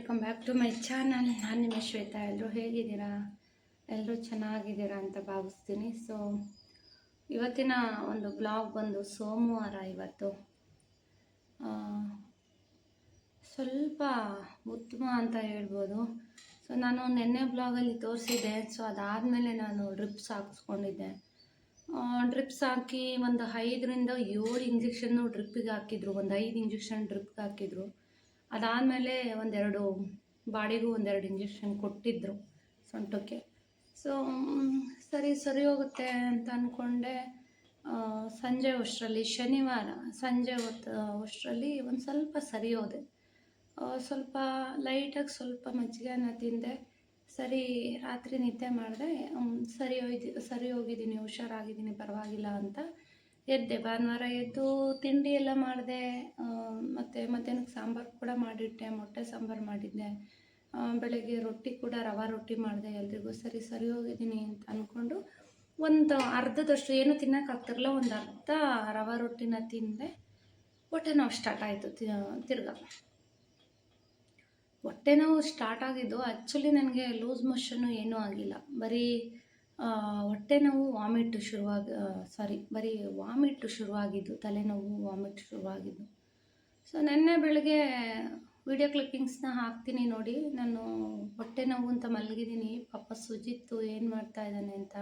Welcome back to my channel. ನಾನು ನಿಮ್ಮ ಶ್ವೇತಾ. ಎಲ್ಲರೂ ಹೇಗಿದ್ದೀರಾ? ಎಲ್ಲರೂ ಚೆನ್ನಾಗಿದ್ದೀರಾ ಅಂತ ಭಾವಿಸ್ತೀನಿ. ಸೊ ಇವತ್ತಿನ ಒಂದು ಬ್ಲಾಗ್ ಬಂದು ಸೋಮವಾರ ಇವತ್ತು. ಸ್ವಲ್ಪ ಉತ್ತಮ ಅಂತ ಹೇಳ್ಬೋದು. ಸೊ ನಾನು ನಿನ್ನೆ ಬ್ಲಾಗಲ್ಲಿ ತೋರಿಸಿದ್ದೆ. ಸೊ ಅದಾದಮೇಲೆ ನಾನು ಡ್ರಿಪ್ಸ್ ಹಾಕಿಸ್ಕೊಂಡಿದ್ದೆ. ಡ್ರಿಪ್ಸ್ ಹಾಕಿ ಒಂದು ಐದರಿಂದ ಏಳು ಇಂಜೆಕ್ಷನ್ನು ಡ್ರಿಪ್ಪಿಗೆ ಹಾಕಿದ್ರು. ಒಂದು ಐದು ಇಂಜೆಕ್ಷನ್ ಡ್ರಿಪ್ಗೆ ಹಾಕಿದ್ರು. ಅದಾದಮೇಲೆ ಒಂದೆರಡು, ಬಾಡಿಗೂ ಒಂದೆರಡು ಇಂಜೆಕ್ಷನ್ ಕೊಟ್ಟಿದ್ದರು ಸೊಂಟಕ್ಕೆ. ಸೊ ಸರಿ ಸರಿ ಹೋಗುತ್ತೆ ಅಂತ ಅಂದ್ಕೊಂಡೆ ಸಂಜೆ ಅಷ್ಟರಲ್ಲಿ, ಶನಿವಾರ ಸಂಜೆ ಹೊತ್ತು ಅಷ್ಟರಲ್ಲಿ ಒಂದು ಸ್ವಲ್ಪ ಸರಿ ಹೋದೆ. ಸ್ವಲ್ಪ ಲೈಟಾಗಿ ಸ್ವಲ್ಪ ಮಜ್ಜಿಗೆನ ತಿಂದೆ. ಸರಿ, ರಾತ್ರಿ ನಿದ್ದೆ ಮಾಡಿದೆ ಸರಿ ಹೋಯ್ದು, ಸರಿ ಹೋಗಿದ್ದೀನಿ, ಹುಷಾರಾಗಿದ್ದೀನಿ, ಪರವಾಗಿಲ್ಲ ಅಂತ ಎದ್ದೆ, ಭಾನುವಾರ ಎದ್ದು ತಿಂಡಿ ಎಲ್ಲ ಮಾಡಿದೆ ಮತ್ತು ಮಧ್ಯಾಹ್ನಕ್ಕೆ ಸಾಂಬಾರು ಕೂಡ ಮಾಡಿಟ್ಟೆ, ಮೊಟ್ಟೆ ಸಾಂಬಾರು ಮಾಡಿದ್ದೆ. ಬೆಳಗ್ಗೆ ರೊಟ್ಟಿ ಕೂಡ, ರವಾ ರೊಟ್ಟಿ ಮಾಡಿದೆ, ಎಲ್ರಿಗೂ ಸರಿ ಸರಿ ಹೋಗಿದ್ದೀನಿ ಅಂತ ಅಂದ್ಕೊಂಡು ಒಂದು ಅರ್ಧದಷ್ಟು ಏನು ತಿನ್ನೋಕ್ಕಾಗ್ತಿರಲ್ಲ ಒಂದು ಅರ್ಧ ರವಾ ರೊಟ್ಟಿನ ತಿಂದೆ. ಹೊಟ್ಟೆ ನೋವು ಸ್ಟಾರ್ಟ್ ಆಯಿತು ತಿರ್ಗಾ. ಹೊಟ್ಟೆ ನೋವು ಸ್ಟಾರ್ಟ್ ಆಗಿದ್ದು ಆ್ಯಕ್ಚುಲಿ ನನಗೆ ಲೂಸ್ ಮೋಷನ್ನು ಏನೂ ಆಗಿಲ್ಲ. ಬರೀ ಹೊಟ್ಟೆ ನೋವು, ವಾಮಿಟ್ ಶುರುವಾಗಿ ಸಾರಿ ಬರೀ ವಾಮಿಟ್ ಶುರುವಾಗಿದ್ದು, ತಲೆನೋವು, ವಾಮಿಟ್ ಶುರುವಾಗಿದ್ದು. ಸೊ ನಿನ್ನೆ ಬೆಳಗ್ಗೆ ವಿಡಿಯೋ ಕ್ಲಿಪ್ಪಿಂಗ್ಸ್ನ ಹಾಕ್ತೀನಿ ನೋಡಿ. ನಾನು ಹೊಟ್ಟೆ ನೋವು ಅಂತ ಮಲಗಿದ್ದೀನಿ. ಪಾಪ ಸುಜಿತ್ತು, ಏನು ಮಾಡ್ತಾ ಇದ್ದಾನೆ ಅಂತ.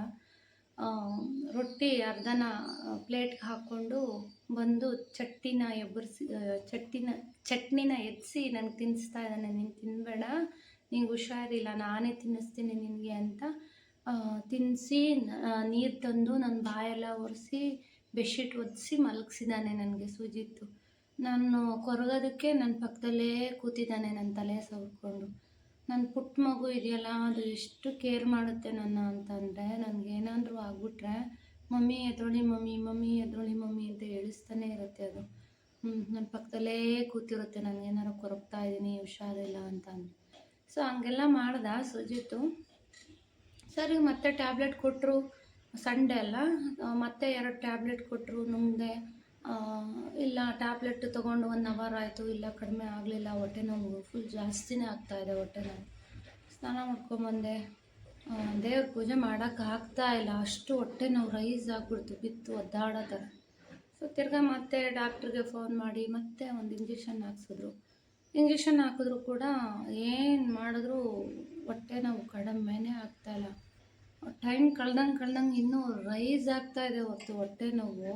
ರೊಟ್ಟಿ ಅರ್ಧನ ಪ್ಲೇಟ್ಗೆ ಹಾಕ್ಕೊಂಡು ಬಂದು ಚಟ್ನಿನ ಎಬ್ಬರಿಸಿ ಚಟ್ನಿನ ಚಟ್ನಿನ ಎತ್ತಿಸಿ ನನಗೆ ತಿನ್ನಿಸ್ತಾ ಇದ್ದಾನೆ. ನೀನು ತಿನ್ನಬೇಡ ನಿಂಗೆ ಹುಷಾರಿಲ್ಲ, ನಾನೇ ತಿನ್ನಿಸ್ತೀನಿ ನಿನಗೆ ಅಂತ ತಿನ್ನಿಸಿ ನೀರು ತಂದು ನನ್ನ ಬಾಯೆಲ್ಲ ಒರೆಸಿ, ಬೆಡ್ಶೀಟ್ ಒದಿಸಿ ಮಲಗಿಸಿದ್ದಾನೆ ನನಗೆ ಸುಜಿತ್ತು ನಾನು ಕೊರಗೋದಕ್ಕೆ ನನ್ನ ಪಕ್ಕದಲ್ಲೇ ಕೂತಿದ್ದಾನೆ ನನ್ನ ತಲೆ ಸವರ್ಕೊಂಡು ನನ್ನ ಪುಟ್ಟ ಮಗು ಇದೆಯಲ್ಲ, ಅದು ಎಷ್ಟು ಕೇರ್ ಮಾಡುತ್ತೆ ನನ್ನ ಅಂತಂದರೆ ನನಗೇನಾದರೂ ಆಗ್ಬಿಟ್ರೆ, ಮಮ್ಮಿ, ಎದ್ರೊಳಿ ಮಮ್ಮಿ ಮಮ್ಮಿ, ಎದ್ರೊಳಿ ಮಮ್ಮಿ ಅಂತ ಹೇಳಿಸ್ತಾನೆ ಇರುತ್ತೆ ಅದು. ನನ್ನ ಪಕ್ಕದಲ್ಲೇ ಕೂತಿರುತ್ತೆ, ನನಗೇನಾದ್ರು ಕೊರಗ್ತಾ ಇದ್ದೀನಿ ಹುಷಾರಿಲ್ಲ ಅಂತ ಅಂದು ಸೊ, ಹಂಗೆಲ್ಲ ಮಾಡ್ದ ಸುಜಿತ್ತು. ಸರಿ, ಮತ್ತೆ ಟ್ಯಾಬ್ಲೆಟ್ ಕೊಟ್ಟರು ಸಂಡೇ ಅಲ್ಲ. ಮತ್ತೆ ಎರಡು ಟ್ಯಾಬ್ಲೆಟ್ ಕೊಟ್ಟರು ನುಂಗಿದೆ ಇಲ್ಲ ಟ್ಯಾಬ್ಲೆಟ್ ತೊಗೊಂಡು ಒನ್ ಅವರ್ ಆಯಿತು, ಇಲ್ಲ, ಕಡಿಮೆ ಆಗಲಿಲ್ಲ, ಹೊಟ್ಟೆ ನೋವು ಫುಲ್ ಜಾಸ್ತಿನೇ ಆಗ್ತಾಯಿದೆ ಹೊಟ್ಟೆ ನೋವು. ಸ್ನಾನ ಮಾಡ್ಕೊಂಬಂದೆ ದೇವ್ರ ಪೂಜೆ ಮಾಡೋಕ್ಕೆ ಆಗ್ತಾ ಇಲ್ಲ. ಅಷ್ಟು ಹೊಟ್ಟೆ ನೋವು ರೈಸ್ ಆಗಿಬಿಡ್ತು, ಬಿತ್ತು ಒದ್ದಾಡೋ ಥರ ಸೊ ತಿರ್ಗಾ ಮತ್ತೆ ಡಾಕ್ಟ್ರಿಗೆ ಫೋನ್ ಮಾಡಿ, ಮತ್ತೆ ಒಂದು ಇಂಜೆಕ್ಷನ್ ಹಾಕ್ಸಿದ್ರು. ಇಂಜೆಕ್ಷನ್ ಹಾಕಿದ್ರು ಕೂಡ ಏನು ಮಾಡಿದ್ರು ಹೊಟ್ಟೆ ನೋವು ಕಡಿಮೆನೇ ಆಗ್ತಾಯಿಲ್ಲ ಟೈಮ್ ಕಳ್ದಂಗೆ ಕಳ್ದಂಗೆ ಇನ್ನೂ ರೈಸ್ ಆಗ್ತಾ ಇದೆ ಹೊತ್ತು ಹೊಟ್ಟೆ ನೋವು.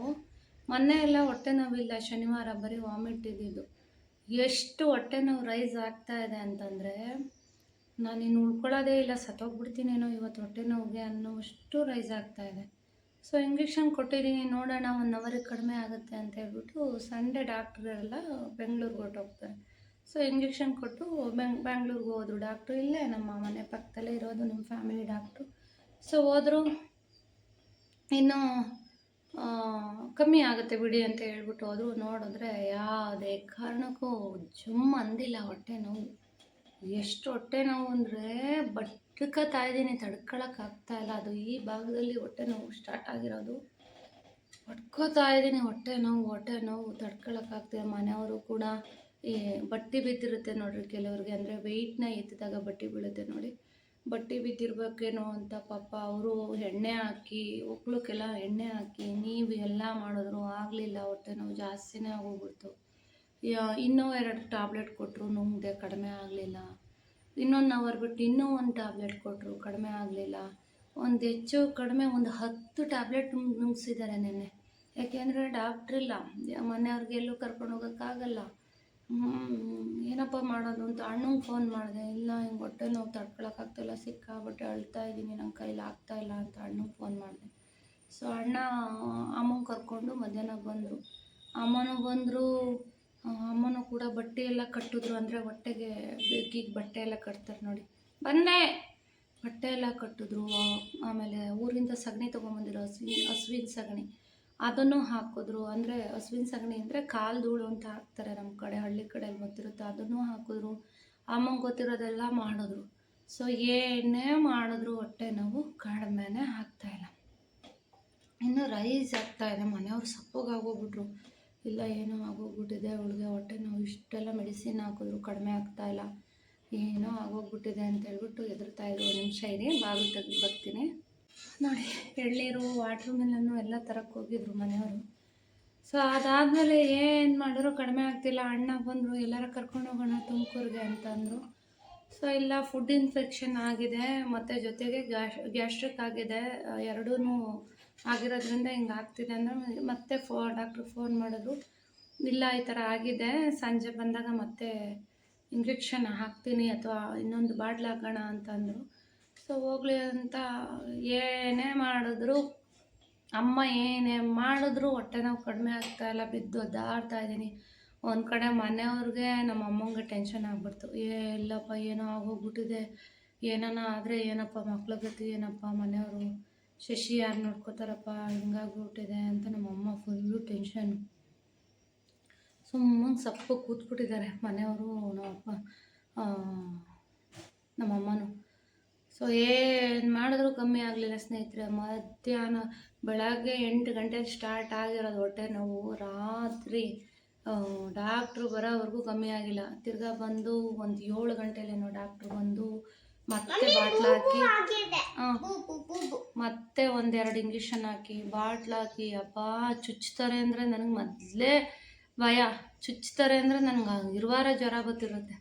ಮೊನ್ನೆ ಎಲ್ಲ ಹೊಟ್ಟೆ ನೋವಿಲ್ಲ, ಶನಿವಾರ ಬರೀ ವಾಮಿಟ್ ಇದ್ದಿದ್ದು. ಎಷ್ಟು ಹೊಟ್ಟೆ ನೋವು ರೈಸ್ ಆಗ್ತಾ ಇದೆ ಅಂತಂದರೆ ನಾನು ಇನ್ನು ಉಳ್ಕೊಳ್ಳೋದೇ ಇಲ್ಲ ಸತ್ತೋಗ್ಬಿಡ್ತೀನೇನೋ ಇವತ್ತು ಹೊಟ್ಟೆ ನೋವಿಗೆ ಅನ್ನೋಷ್ಟು ರೈಸ್ ಆಗ್ತಾ ಇದೆ. ಸೊ ಇಂಜೆಕ್ಷನ್ ಕೊಟ್ಟಿದ್ದೀನಿ, ನೋಡೋಣ ಒನ್ ಅವರಿಗೆ ಕಡಿಮೆ ಆಗುತ್ತೆ ಅಂತ ಹೇಳ್ಬಿಟ್ಟು ಸಂಡೇ ಡಾಕ್ಟ್ರೆಲ್ಲ ಬೆಂಗಳೂರಿಗೆ ಹೊರಟೋಗ್ತಾರೆ. ಸೊ ಇಂಜೆಕ್ಷನ್ ಕೊಟ್ಟು ಬೆಂಗ್ ಬ್ಯಾಂಗ್ಳೂರ್ಗೆ ಹೋದರು ಡಾಕ್ಟ್ರು ಇಲ್ಲೇ, ನಮ್ಮ ಮನೆ ಪಕ್ಕದಲ್ಲೇ ಇರೋದು ನಿಮ್ಮ ಫ್ಯಾಮಿಲಿ ಡಾಕ್ಟ್ರು ಸೊ ಹೋದರು. ಇನ್ನೂ ಕಮ್ಮಿ ಆಗುತ್ತೆ ಬಿಡಿ ಅಂತ ಹೇಳ್ಬಿಟ್ಟು ಹೋದರು. ನೋಡಿದ್ರೆ ಯಾವುದೇ ಕಾರಣಕ್ಕೂ ಜುಮ್ ಅಂದಿಲ್ಲ ಹೊಟ್ಟೆ ನೋವು. ಎಷ್ಟು ಹೊಟ್ಟೆ ನೋವು ಅಂದರೆ ಬಟ್ಕತ್ತಾ ಇದ್ದೀನಿ ತಡ್ಕೊಳಕ್ಕಾಗ್ತಾ ಇಲ್ಲ. ಅದು ಈ ಭಾಗದಲ್ಲಿ ಹೊಟ್ಟೆ ನೋವು ಸ್ಟಾರ್ಟ್ ಆಗಿರೋದು. ಹೊಡ್ಕೋತಾ ಇದ್ದೀನಿ, ಹೊಟ್ಟೆ ನೋವು ಹೊಟ್ಟೆ ನೋವು ತಡ್ಕೊಳಕ್ಕಾಗ್ತಿಲ್ಲ ಮನೆಯವರು ಕೂಡ ಬಟ್ಟೆ ಬಿದ್ದಿರುತ್ತೆ ನೋಡ್ರಿ ಕೆಲವ್ರಿಗೆ. ಅಂದರೆ ವೆಯ್ಟ್ನ ಎತ್ತಿದಾಗ ಬಟ್ಟೆ ಬೀಳುತ್ತೆ ನೋಡಿ. ಬಟ್ಟೆ ಬಿದ್ದಿರ್ಬೇಕೇನೋ ಅಂತ ಪಾಪ ಅವರು ಎಣ್ಣೆ ಹಾಕಿ, ಒಕ್ಳಕ್ಕೆಲ್ಲ ಎಣ್ಣೆ ಹಾಕಿ, ನೀವು ಎಲ್ಲ ಮಾಡಿದ್ರು ಆಗಲಿಲ್ಲ ಹೊಟ್ಟೆ ನೋವು, ಜಾಸ್ತಿನೇ ಆಗೋಗ್ಬಿಡ್ತು. ಇನ್ನೂ ಎರಡು ಟ್ಯಾಬ್ಲೆಟ್ ಕೊಟ್ಟರು ನುಂಗಿದೆ ಕಡಿಮೆ ಆಗಲಿಲ್ಲ. ಇನ್ನೊಂದು ಅವರ್ ಬಿಟ್ಟು ಇನ್ನೂ ಒಂದು ಟ್ಯಾಬ್ಲೆಟ್ ಕೊಟ್ಟರು ಕಡಿಮೆ ಆಗಲಿಲ್ಲ. ಒಂದು ಹೆಚ್ಚು ಕಡಿಮೆ ಒಂದು ಹತ್ತು ಟ್ಯಾಬ್ಲೆಟ್ ನುಂಗ್ಸಿದ್ದಾರೆ ನೆನ್ನೆ. ಯಾಕೆಂದರೆ ಡಾಕ್ಟ್ರಿಲ್ಲ ಮನೆಯವ್ರಿಗೆ ಎಲ್ಲೂ ಕರ್ಕೊಂಡು ಹೋಗೋಕ್ಕಾಗಲ್ಲ. ಏನಪ್ಪ ಮಾಡೋದು ಅಂತ ಅಣ್ಣಂಗೆ ಫೋನ್ ಮಾಡಿದೆ. ಇಲ್ಲ, ಹಿಂಗೆ ಹೊಟ್ಟೆ ನೋವು ತಡ್ಕೊಳಕ್ಕಾಗ್ತಾಯಿಲ್ಲ ಸಿಕ್ಕಾಬಿಟ್ಟೆ ಅಳ್ತಾ ಇದ್ದೀನಿ ನನ್ನ ಕೈಲಿ ಇಲ್ಲ ಅಂತ ಅಣ್ಣಂಗೆ ಫೋನ್ ಮಾಡಿದೆ. ಸೊ ಅಣ್ಣ ಅಮ್ಮಂಗೆ ಕರ್ಕೊಂಡು ಮಧ್ಯಾಹ್ನ ಬಂದರು. ಅಮ್ಮನೂ ಬಂದರು ಅಮ್ಮನೂ ಕೂಡ ಬಟ್ಟೆ ಎಲ್ಲ ಕಟ್ಟಿದ್ರು. ಅಂದರೆ ಹೊಟ್ಟೆಗೆ ಬೆಕ್ಕಿಗೆ ಬಟ್ಟೆ ಎಲ್ಲ ಕಟ್ತಾರೆ ನೋಡಿ. ಬಂದೆ ಬಟ್ಟೆ ಎಲ್ಲ ಕಟ್ಟಿದ್ರು. ಆಮೇಲೆ ಊರಿಂದ ಸಗಣಿ ತೊಗೊಂಬಂದಿರೋ ಹಸುವಿನ ಹಸುವಿನ ಸಗಣಿ. ಅದನ್ನು ಹಾಕಿದ್ರು. ಅಂದರೆ ಹಸುವಿನ ಸಗಣಿ ಅಂದರೆ ಕಾಲು ಧೂಳು ಅಂತ ಹಾಕ್ತಾರೆ ನಮ್ಮ ಕಡೆ, ಹಳ್ಳಿ ಕಡೆಯಲ್ಲಿ ಗೊತ್ತಿರುತ್ತೆ. ಅದನ್ನು ಹಾಕಿದ್ರು. ಅಮ್ಮಂಗೆ ಗೊತ್ತಿರೋದೆಲ್ಲ ಮಾಡಿದ್ರು. ಸೊ ಏನೇ ಮಾಡಿದ್ರು ಹೊಟ್ಟೆ ನೋವು ಕಡಿಮೆನೇ ಆಗ್ತಾಯಿಲ್ಲ ಇನ್ನು ರೈಸ್ ಆಗ್ತಾಯಿದೆ ಮನೆಯವ್ರು ಸಪ್ಪಗಾಗೋಗ್ಬಿಟ್ರು. ಇಲ್ಲ, ಏನೋ ಆಗೋಗ್ಬಿಟ್ಟಿದೆ. ಅವಳಿಗೆ ಹೊಟ್ಟೆ ನೋವು ಇಷ್ಟೆಲ್ಲ ಮೆಡಿಸಿನ್ ಹಾಕಿದ್ರು. ಕಡಿಮೆ ಆಗ್ತಾ ಇಲ್ಲ. ಏನೋ ಆಗೋಗ್ಬಿಟ್ಟಿದೆ ಅಂತ ಹೇಳ್ಬಿಟ್ಟು ಎದುರ್ತಾ ಇದ್ರು. ಒಂದು ನಿಮಿಷ ಇರಿ, ಬಾಗಿಲು ತೆಗೆದು ಬರ್ತೀನಿ. ನೋಡಿ ಎಳ್ಳೀರು ವಾಟ್ರ್ ಮೆಲನ್ನು ಎಲ್ಲ ತರಕ್ಕೆ ಹೋಗಿದ್ರು ಮನೆಯವರು. ಸೊ ಅದಾದಮೇಲೆ ಏನು ಮಾಡಿದ್ರು, ಕಡಿಮೆ ಆಗ್ತಿಲ್ಲ. ಅಣ್ಣ ಬಂದರು, ಎಲ್ಲರ ಕರ್ಕೊಂಡು ಹೋಗೋಣ ತುಮಕೂರಿಗೆ ಅಂತಂದರು ಸೊ ಇಲ್ಲ ಫುಡ್ ಇನ್ಫೆಕ್ಷನ್ ಆಗಿದೆ. ಮತ್ತು ಜೊತೆಗೆ ಗ್ಯಾಶ್ ಗ್ಯಾಸ್ಟ್ರಿಕ್ ಆಗಿದೆ. ಎರಡೂ ಆಗಿರೋದ್ರಿಂದ ಹಿಂಗೆ ಆಗ್ತಿದೆ ಅಂದರೆ, ಮತ್ತೆ ಫೋ ಡಾಕ್ಟ್ರು ಫೋನ್ ಮಾಡಿದ್ರು. ಇಲ್ಲ, ಈ ಥರ ಆಗಿದೆ. ಸಂಜೆ ಬಂದಾಗ ಮತ್ತೆ ಇಂಜೆಕ್ಷನ್ ಹಾಕ್ತೀನಿ ಅಥವಾ ಇನ್ನೊಂದು ಬಾಟ್ಲ್ ಹಾಕೋಣ ಅಂತಂದರು ಸೊ ಹೋಗ್ಲಿ ಅಂತ ಏನೇ ಮಾಡಿದ್ರು, ಅಮ್ಮ ಏನೇ ಮಾಡಿದ್ರು ಹೊಟ್ಟೆ ನೋವು ಕಡಿಮೆ ಆಗ್ತಾ ಇಲ್ಲ, ಬಿದ್ದು ಒದ್ದಾಡ್ತಾ ಇದ್ದೀನಿ. ಒಂದು ಕಡೆ ಮನೆಯವ್ರಿಗೆ, ನಮ್ಮ ಅಮ್ಮಂಗೆ ಟೆನ್ಷನ್ ಆಗ್ಬಿಡ್ತು. ಏ, ಇಲ್ಲಪ್ಪ, ಏನೋ ಆಗೋಗ್ಬಿಟ್ಟಿದೆ. ಏನಾನ ಆದರೆ ಏನಪ್ಪ ಮಕ್ಳ ಗತಿ ಏನಪ್ಪ ಮನೆಯವರು? ಶಶಿ ಯಾರು ನೋಡ್ಕೋತಾರಪ್ಪ? ಹಿಂಗಾಗ್ಬಿಟ್ಟಿದೆ ಅಂತ ನಮ್ಮ ಅಮ್ಮ ಫುಲ್ಲು ಟೆನ್ಷನ್ ಸುಮ್ಮನೆ ಸಪ್ಪು ಕೂತ್ಬಿಟ್ಟಿದ್ದಾರೆ ಮನೆಯವರು, ನಮ್ಮ ನಮ್ಮಮ್ಮನೂ ಸೊ ಏನು ಮಾಡಿದ್ರು ಕಮ್ಮಿ ಆಗಲಿಲ್ಲ ಸ್ನೇಹಿತರೆ. ಮಧ್ಯಾಹ್ನ ಬೆಳಗ್ಗೆ ಎಂಟು ಗಂಟೆಗೆ ಸ್ಟಾರ್ಟ್ ಆಗಿರೋದು ಹೊಟ್ಟೆ ನೋವು. ರಾತ್ರಿ ಡಾಕ್ಟ್ರು ಬರೋವರೆಗೂ ಕಮ್ಮಿ ಆಗಿಲ್ಲ. ತಿರ್ಗಾ ಬಂದು ಒಂದು ಏಳು ಗಂಟೆಲೇನೋ ಡಾಕ್ಟ್ರು ಬಂದು ಮತ್ತೆ ಬಾಟ್ಲ್ ಹಾಕಿ ಮತ್ತೆ ಒಂದೆರಡು ಇಂಜೆಕ್ಷನ್ ಹಾಕಿ ಬಾಟ್ಲ್ ಹಾಕಿ. ಅಪ್ಪ ಚುಚ್ತಾರೆ ಅಂದರೆ ನನಗೆ ಮೊದಲೇ ಭಯ. ಚುಚ್ತಾರೆ ಅಂದರೆ ನನಗೆ ಇರುವಾರ ಜ್ವರ ಗೊತ್ತಿರುತ್ತೆ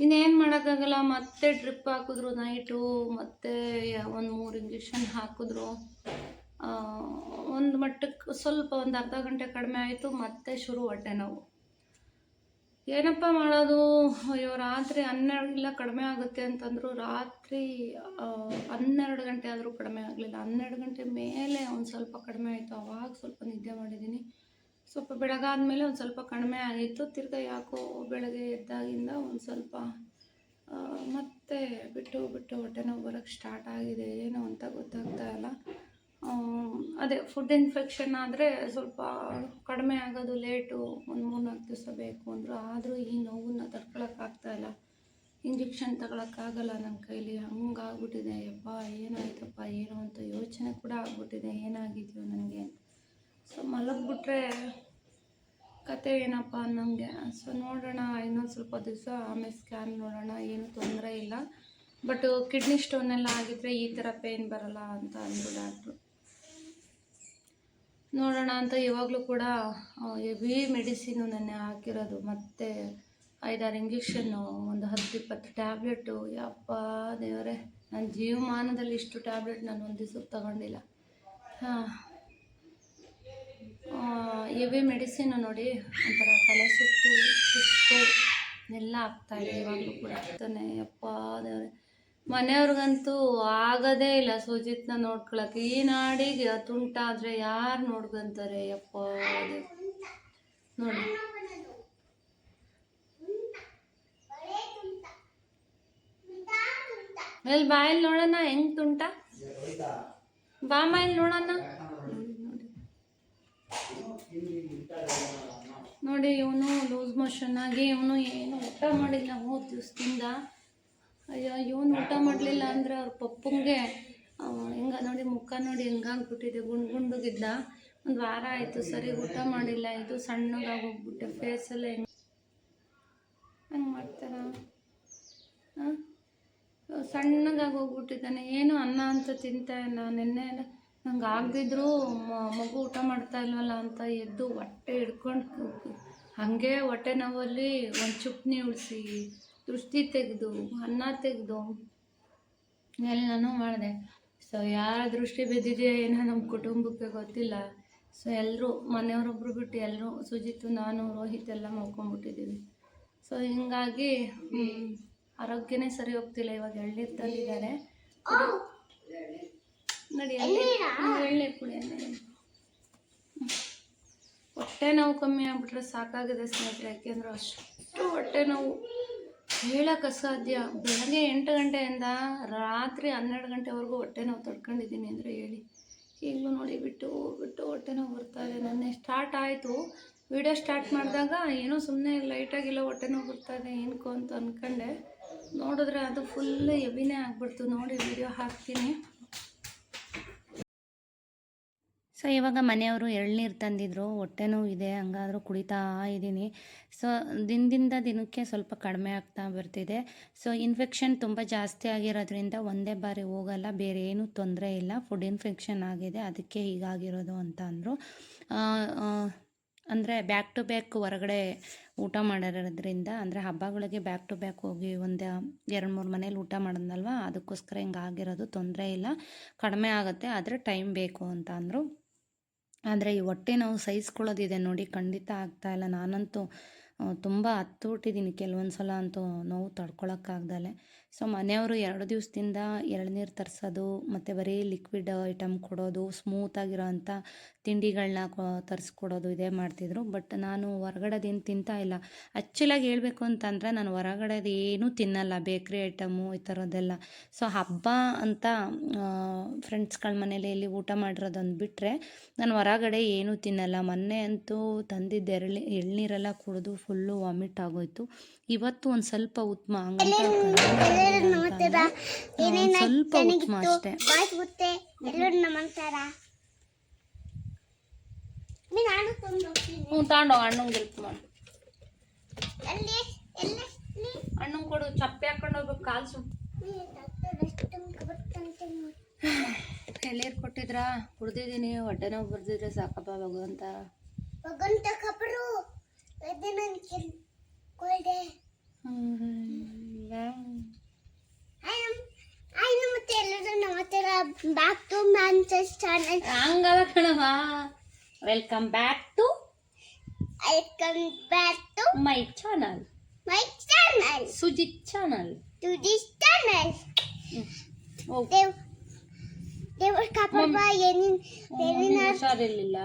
ಇನ್ನೇನು ಮಾಡೋಕ್ಕಾಗಲ್ಲ, ಮತ್ತೆ ಡ್ರಿಪ್ ಹಾಕಿದ್ರು ನೈಟು ಮತ್ತೆ ಒಂದು ಮೂರು ಇಂಜೆಕ್ಷನ್ ಹಾಕಿದ್ರು. ಒಂದು ಮಟ್ಟಕ್ಕೆ ಸ್ವಲ್ಪ ಒಂದು ಅರ್ಧ ಗಂಟೆ ಕಡಿಮೆ ಆಯಿತು, ಮತ್ತೆ ಶುರು ಹೊಟ್ಟೆ ನೋವು. ಏನಪ್ಪ ಮಾಡೋದು, ಅಯ್ಯೋ, ರಾತ್ರಿ ಹನ್ನೆರಡಿಲ್ಲ ಕಡಿಮೆ ಆಗುತ್ತೆ ಅಂತಂದರು, ರಾತ್ರಿ ಹನ್ನೆರಡು ಗಂಟೆ ಆದರೂ ಕಡಿಮೆ ಆಗಲಿಲ್ಲ. ಹನ್ನೆರಡು ಗಂಟೆ ಮೇಲೆ ಒಂದು ಸ್ವಲ್ಪ ಕಡಿಮೆ ಆಯಿತು. ಅವಾಗ ಸ್ವಲ್ಪ ನಿದ್ದೆ ಮಾಡಿದ್ದೀನಿ ಸ್ವಲ್ಪ ಬೆಳಗಾದ್ಮೇಲೆ ಒಂದು ಸ್ವಲ್ಪ ಕಡಿಮೆ ಆಗಿತ್ತು. ತಿರ್ಗಾ ಯಾಕೋ ಬೆಳಗ್ಗೆ ಎದ್ದಾಗಿಂದ ಒಂದು ಸ್ವಲ್ಪ ಮತ್ತೆ ಬಿಟ್ಟು ಬಿಟ್ಟು ಹೊಟ್ಟೆ ನೋವು ಬರೋಕ್ಕೆ ಸ್ಟಾರ್ಟ್ ಆಗಿದೆ. ಏನು ಅಂತ ಗೊತ್ತಾಗ್ತಾ ಇಲ್ಲ. ಅದೇ ಫುಡ್ ಇನ್ಫೆಕ್ಷನ್ ಆದರೆ ಸ್ವಲ್ಪ ಕಡಿಮೆ ಆಗೋದು ಲೇಟು ಒಂದು ಮೂರ್ನಾಲ್ಕು ದಿವಸ ಬೇಕು ಅಂದರು. ಆದರೂ ಈ ನೋವನ್ನ ತಡ್ಕೊಳಕ್ಕಾಗ್ತಾ ಇಲ್ಲ. ಇಂಜೆಕ್ಷನ್ ತಗೊಳಕ್ಕಾಗಲ್ಲ ನನ್ನ ಕೈಲಿ. ಹಂಗಾಗ್ಬಿಟ್ಟಿದೆ. ಯಪ್ಪ, ಏನಾಯ್ತಪ್ಪ, ಏನು ಅಂತ ಯೋಚನೆ ಕೂಡ ಆಗ್ಬಿಟ್ಟಿದೆ. ಏನಾಗಿದೆಯೋ ನನಗೆ ಸೊ ಮಲಗಿಬಿಟ್ರೆ ಕತೆ ಏನಪ್ಪ ಅನ್ನೋಂಗೆ. ಸೊ ನೋಡೋಣ, ಇನ್ನೊಂದು ಸ್ವಲ್ಪ ದಿವಸ ಆಮೇಲೆ ಸ್ಕ್ಯಾನ್ ನೋಡೋಣ, ಏನು ತೊಂದರೆ ಇಲ್ಲ. ಬಟ್ ಕಿಡ್ನಿ ಸ್ಟೋನ್ ಎಲ್ಲ ಆಗಿದ್ರೆ ಈ ಥರ ಪೇನ್ ಬರಲ್ಲ ಅಂತ ಅಂದರು ಡಾಕ್ಟ್ರು ನೋಡೋಣ ಅಂತ ಇವಾಗಲೂ ಕೂಡ ಹೆವಿ ಮೆಡಿಸಿನು ನೆನ್ನೆ ಹಾಕಿರೋದು. ಮತ್ತೆ ಐದಾರು ಇಂಜೆಕ್ಷನ್ನು ಒಂದು ಹತ್ತು ಇಪ್ಪತ್ತು ಟ್ಯಾಬ್ಲೆಟು ಯಪ್ಪ ದೇವರೇ ನನ್ನ ಜೀವಮಾನದಲ್ಲಿ ಇಷ್ಟು ಟ್ಯಾಬ್ಲೆಟ್ ನಾನು ಒಂದು ದಿವ್ಸಕ್ಕೆ ತಗೊಂಡಿಲ್ಲ. ಹಾಂ ಹೆವಿ ಮೆಡಿಸಿನ್ ನೋಡಿ, ಒಂಥರ ತಲೆ ಸುತ್ತು, ಸುಸ್ತು ಎಲ್ಲ ಆಗ್ತಾ ಇದೆ ಇವಾಗಲೂ ಕೂಡ. ಆಗ್ತಾನೆ ಯಪ್ಪ ದೇವ್ರೆ. ಮನೆಯವ್ರಿಗಂತೂ ಆಗೋದೇ ಇಲ್ಲ ಸುಜಿತ್ನ ನೋಡ್ಕೊಳಕ್ಕೆ. ಈ ನಾಡಿಗೆ ತುಂಟಾದರೆ ಯಾರು ನೋಡ್ಕೊಂತಾರೆ? ಯಪ್ಪ. ನೋಡಿ. ಎಲ್ಲಿ ಬಾಯಲ್ಲಿ ನೋಡೋಣ ಹೆಂಗ್ ತುಂಟ? ಬಾ ಇಲ್ಲಿ ನೋಡೋಣ ನೋಡಿ ನೋಡಿ, ಇವನು ಲೂಸ್ ಮೋಷನ್ ಆಗಿ ಇವನು ಏನು ಊಟ ಮಾಡಿಲ್ಲ ಮೂರು ದಿವಸದಿಂದ. ಅಯ್ಯೋ, ಇವನು ಊಟ ಮಾಡಲಿಲ್ಲ ಅಂದರೆ ಅವ್ರ ಪಪ್ಪಂಗೆ ಹಿಂಗ ನೋಡಿ, ಮುಖ ನೋಡಿ ಹೆಂಗಾಗ್ಬಿಟ್ಟಿದೆ ಗುಂಡು ಗುಂಡುಗಿದ್ದ. ಒಂದು ವಾರ ಆಯಿತು, ಸರಿ, ಊಟ ಮಾಡಿಲ್ಲ. ಇದು ಸಣ್ಣಗಾಗೋಗ್ಬಿಟ್ಟೆ ಫೇಸಲ್ಲ ಹೆಂಗೆ ಹಂಗೆ ಮಾಡ್ತಾರ? ಸಣ್ಣಗಾಗಿ ಹೋಗ್ಬಿಟ್ಟಿದ್ದಾನೆ. ಏನು ಅನ್ನ ಅಂತ ತಿಂತಾ ನಾನು ನಿನ್ನೆ ನಂಗೆ ಆಗದಿದ್ರು ಮಗು ಊಟ ಮಾಡ್ತಾ ಇಲ್ವಲ್ಲ ಅಂತ ಎದ್ದು ಹೊಟ್ಟೆ ಹಿಡ್ಕೊಂಡು ಹಾಗೆ ಹೊಟ್ಟೆ ನೋವಲ್ಲಿ ಒಂದು ಚುಪ್ನಿ ಉಳಿಸಿ, ದೃಷ್ಟಿ ತೆಗೆದು, ಅನ್ನ ತೆಗೆದು ಎಲ್ಲನೂ ಮಾಡಿದೆ. ಸೊ ಯಾರ ದೃಷ್ಟಿ ಬಿದ್ದಿದೆಯೋ ಏನೋ ನಮ್ಮ ಕುಟುಂಬಕ್ಕೆ ಗೊತ್ತಿಲ್ಲ. ಸೊ ಎಲ್ಲರೂ ಮನೆಯವರೊಬ್ಬರು ಬಿಟ್ಟು ಎಲ್ಲರೂ ಸುಜಿತು, ನಾನು, ರೋಹಿತ್ ಎಲ್ಲ ಮಲ್ಕೊಂಡ್ಬಿಟ್ಟಿದ್ದೀವಿ. ಸೊ ಹಿಂಗಾಗಿ ಆರೋಗ್ಯನೇ ಸರಿ ಹೋಗ್ತಿಲ್ಲ, ಇವಾಗ ಎಳ್ನೀರು ನೋಡಿ ಕುಡಿ ಎಳ್ನೀರು. ಹೊಟ್ಟೆ ನೋವು ಕಮ್ಮಿ ಆಗ್ಬಿಟ್ರೆ ಸಾಕಾಗಿದೆ ಸ್ನೇಹಿತರೆ ಯಾಕೆಂದ್ರೆ ಅಷ್ಟು ಹೊಟ್ಟೆ ನೋವು. ಹೇಳಕ್ಕೆ ಅಸಾಧ್ಯ. ಬೆಳಗ್ಗೆ ಎಂಟು ಗಂಟೆಯಿಂದ ರಾತ್ರಿ ಹನ್ನೆರಡು ಗಂಟೆವರೆಗೂ ಹೊಟ್ಟೆ ನೋವು ತಡ್ಕೊಂಡಿದ್ದೀನಿ ಅಂದರೆ ಹೇಳಿ. ಈಗಲೂ ನೋಡಿ ಬಿಟ್ಟು ಬಿಟ್ಟು ಹೊಟ್ಟೆ ನೋವು ಬರ್ತಾ ಇದೆ. ನೆನ್ನೆ ಸ್ಟಾರ್ಟ್ ಆಯಿತು. ವಿಡಿಯೋ ಸ್ಟಾರ್ಟ್ ಮಾಡಿದಾಗ ಏನೋ ಸುಮ್ಮನೆ ಲೈಟಾಗಿಲ್ಲ ಹೊಟ್ಟೆ ನೋವು ಬರ್ತಾ ಇದೆ ಏನಕ್ಕೋ ಅಂತ ಅಂದ್ಕೊಂಡೆ ನೋಡಿದ್ರೆ ಅದು ಫುಲ್ ಹೆವಿನೇ ಆಗ್ಬಿಡ್ತು. ನೋಡಿ ವಿಡಿಯೋ ಹಾಕ್ತೀನಿ. ಸೊ ಇವಾಗ ಮನೆಯವರು ಎಳ್ನೀರು ತಂದಿದ್ರು ಹೊಟ್ಟೆ ಇದೆ, ಹಂಗಾದ್ರೂ ಕುಡಿತಾ ಇದ್ದೀನಿ ಸೊ ದಿನದಿಂದ ದಿನಕ್ಕೆ ಸ್ವಲ್ಪ ಕಡಿಮೆ ಆಗ್ತಾ ಬರ್ತಿದೆ. ಸೊ ಇನ್ಫೆಕ್ಷನ್ ತುಂಬ ಜಾಸ್ತಿ ಆಗಿರೋದ್ರಿಂದ ಒಂದೇ ಬಾರಿ ಹೋಗಲ್ಲ ಬೇರೆ ಏನೂ ತೊಂದರೆ ಇಲ್ಲ. ಫುಡ್ ಇನ್ಫೆಕ್ಷನ್ ಆಗಿದೆ, ಅದಕ್ಕೆ ಹೀಗಾಗಿರೋದು ಅಂತ ಅಂದರು. ಅಂದರೆ ಬ್ಯಾಕ್ ಟು ಬ್ಯಾಕ್ ಹೊರಗಡೆ ಊಟ ಮಾಡಿರೋದ್ರಿಂದ, ಅಂದರೆ ಹಬ್ಬಗಳಿಗೆ ಬ್ಯಾಕ್ ಟು ಬ್ಯಾಕ್ ಹೋಗಿ ಒಂದು ಎರಡು ಮೂರು ಮನೇಲಿ ಊಟ ಮಾಡೋದಲ್ವ ಅದಕ್ಕೋಸ್ಕರ ಹಿಂಗೆ ಆಗಿರೋದು ತೊಂದರೆ ಇಲ್ಲ. ಕಡಿಮೆ ಆಗುತ್ತೆ, ಆದರೆ ಟೈಮ್ ಬೇಕು ಅಂತ ಅಂದರು. ಆದರೆ ಈ ಹೊಟ್ಟೆ ನೋವು ಸಹಿಸ್ಕೊಳ್ಳೋದಿದೆ ನೋಡಿ, ಖಂಡಿತ ಆಗ್ತಾ ಇಲ್ಲ. ನಾನಂತೂ ತುಂಬ ತುಂಬ ಹತ್ತುಬಿಟ್ಟಿದ್ದೀನಿ ಕೆಲವೊಂದು ಸಲ ಅಂತೂ ನೋವು ತಡ್ಕೊಳಕ್ಕಾಗ್ದಲೆ. ಸೊ ಮನೆಯವರು ಎರಡು ದಿವಸದಿಂದ ಎಳ್ನೀರು ತರಿಸೋದು, ಮತ್ತು ಬರೀ ಲಿಕ್ವಿಡ್ ಐಟಮ್ ಕೊಡೋದು ಸ್ಮೂತಾಗಿರೋ ಅಂಥ ತಿಂಡಿಗಳನ್ನ ಕೊ ತರಿಸ್ಕೊಡೋದು ಇದೇ ಮಾಡ್ತಿದ್ರು. ಬಟ್ ನಾನು ಹೊರಗಡೆದೇನು ತಿಂತಾ ಇಲ್ಲ. ಆ್ಯಕ್ಚುಲಾಗಿ ಹೇಳಬೇಕು ಅಂತಂದರೆ ನಾನು ಹೊರಗಡೆದು ಏನೂ ತಿನ್ನಲ್ಲ. ಬೇಕ್ರಿ ಐಟಮು ಈ ಥರದ್ದೆಲ್ಲ ಸೊ ಹಬ್ಬ ಅಂತ ಫ್ರೆಂಡ್ಸ್ಗಳ ಮನೇಲಿ ಇಲ್ಲಿ ಊಟ ಮಾಡಿರೋದೊಂದು ಬಿಟ್ಟರೆ ನಾನು ಹೊರಗಡೆ ಏನೂ ತಿನ್ನಲ್ಲ. ಮೊನ್ನೆ ಅಂತೂ ತಂದಿದ್ದ ಎರಳಿ ಎಳ್ನೀರೆಲ್ಲ ಕುಡಿದು ಫುಲ್ಲು ವಾಮಿಟ್ ಆಗೋಯ್ತು. ಇವತ್ತು ಒಂದು ಸ್ವಲ್ಪ ಉತ್ತಮ ಹಂಗಂತ ಸ್ವಲ್ಪ ಉತ್ತಮ ಅಷ್ಟೇ ಬಾಯ್ಸ್ ಗೊತ್ತೆ ಎಲ್ಲರೂ ನಮ್ಮಂತಾರ ನೀನು ನಾನು ತಂದು ಹೋಗ್ತೀನಿ ಹ್ಞೂ ತಗೊಂಡು ಅಣ್ಣಂಗೆ ಹೆಲ್ಪ್ ಮಾಡು. ಅಣ್ಣಂಗೆ ಕೊಡು ಚಪ್ಪೆ ಹಾಕೊಂಡು ಹೋಗ್ಬೇಕು ಕಾಲು ಸು ನೀ ಡಾಕ್ಟರ್ ಎಷ್ಟು ಬರ್ತಂತೆ ನೋಡಿ ಎಳ್ಳೀರು ಕೊಟ್ಟಿದ್ರಾ? ಕುಡ್ದಿದ್ದೀನಿ ಹೊಟ್ಟೆ ನೋವು ಬರ್ದಿದ್ರೆ ಸಾಕಪ್ಪ ಭಗವಂತ. ಭಗವಂತ ಕಬರು ಹಂಗದ ಕಣವ welcome back to welcome come back to my channel my channel Sujith channel Sujith channel ದೇವ್ರ ಕಾಪಾಡ ಏನಿನ್ ಏನಿನ ಹುಷಾರಿರ್ಲಿಲ್ಲ.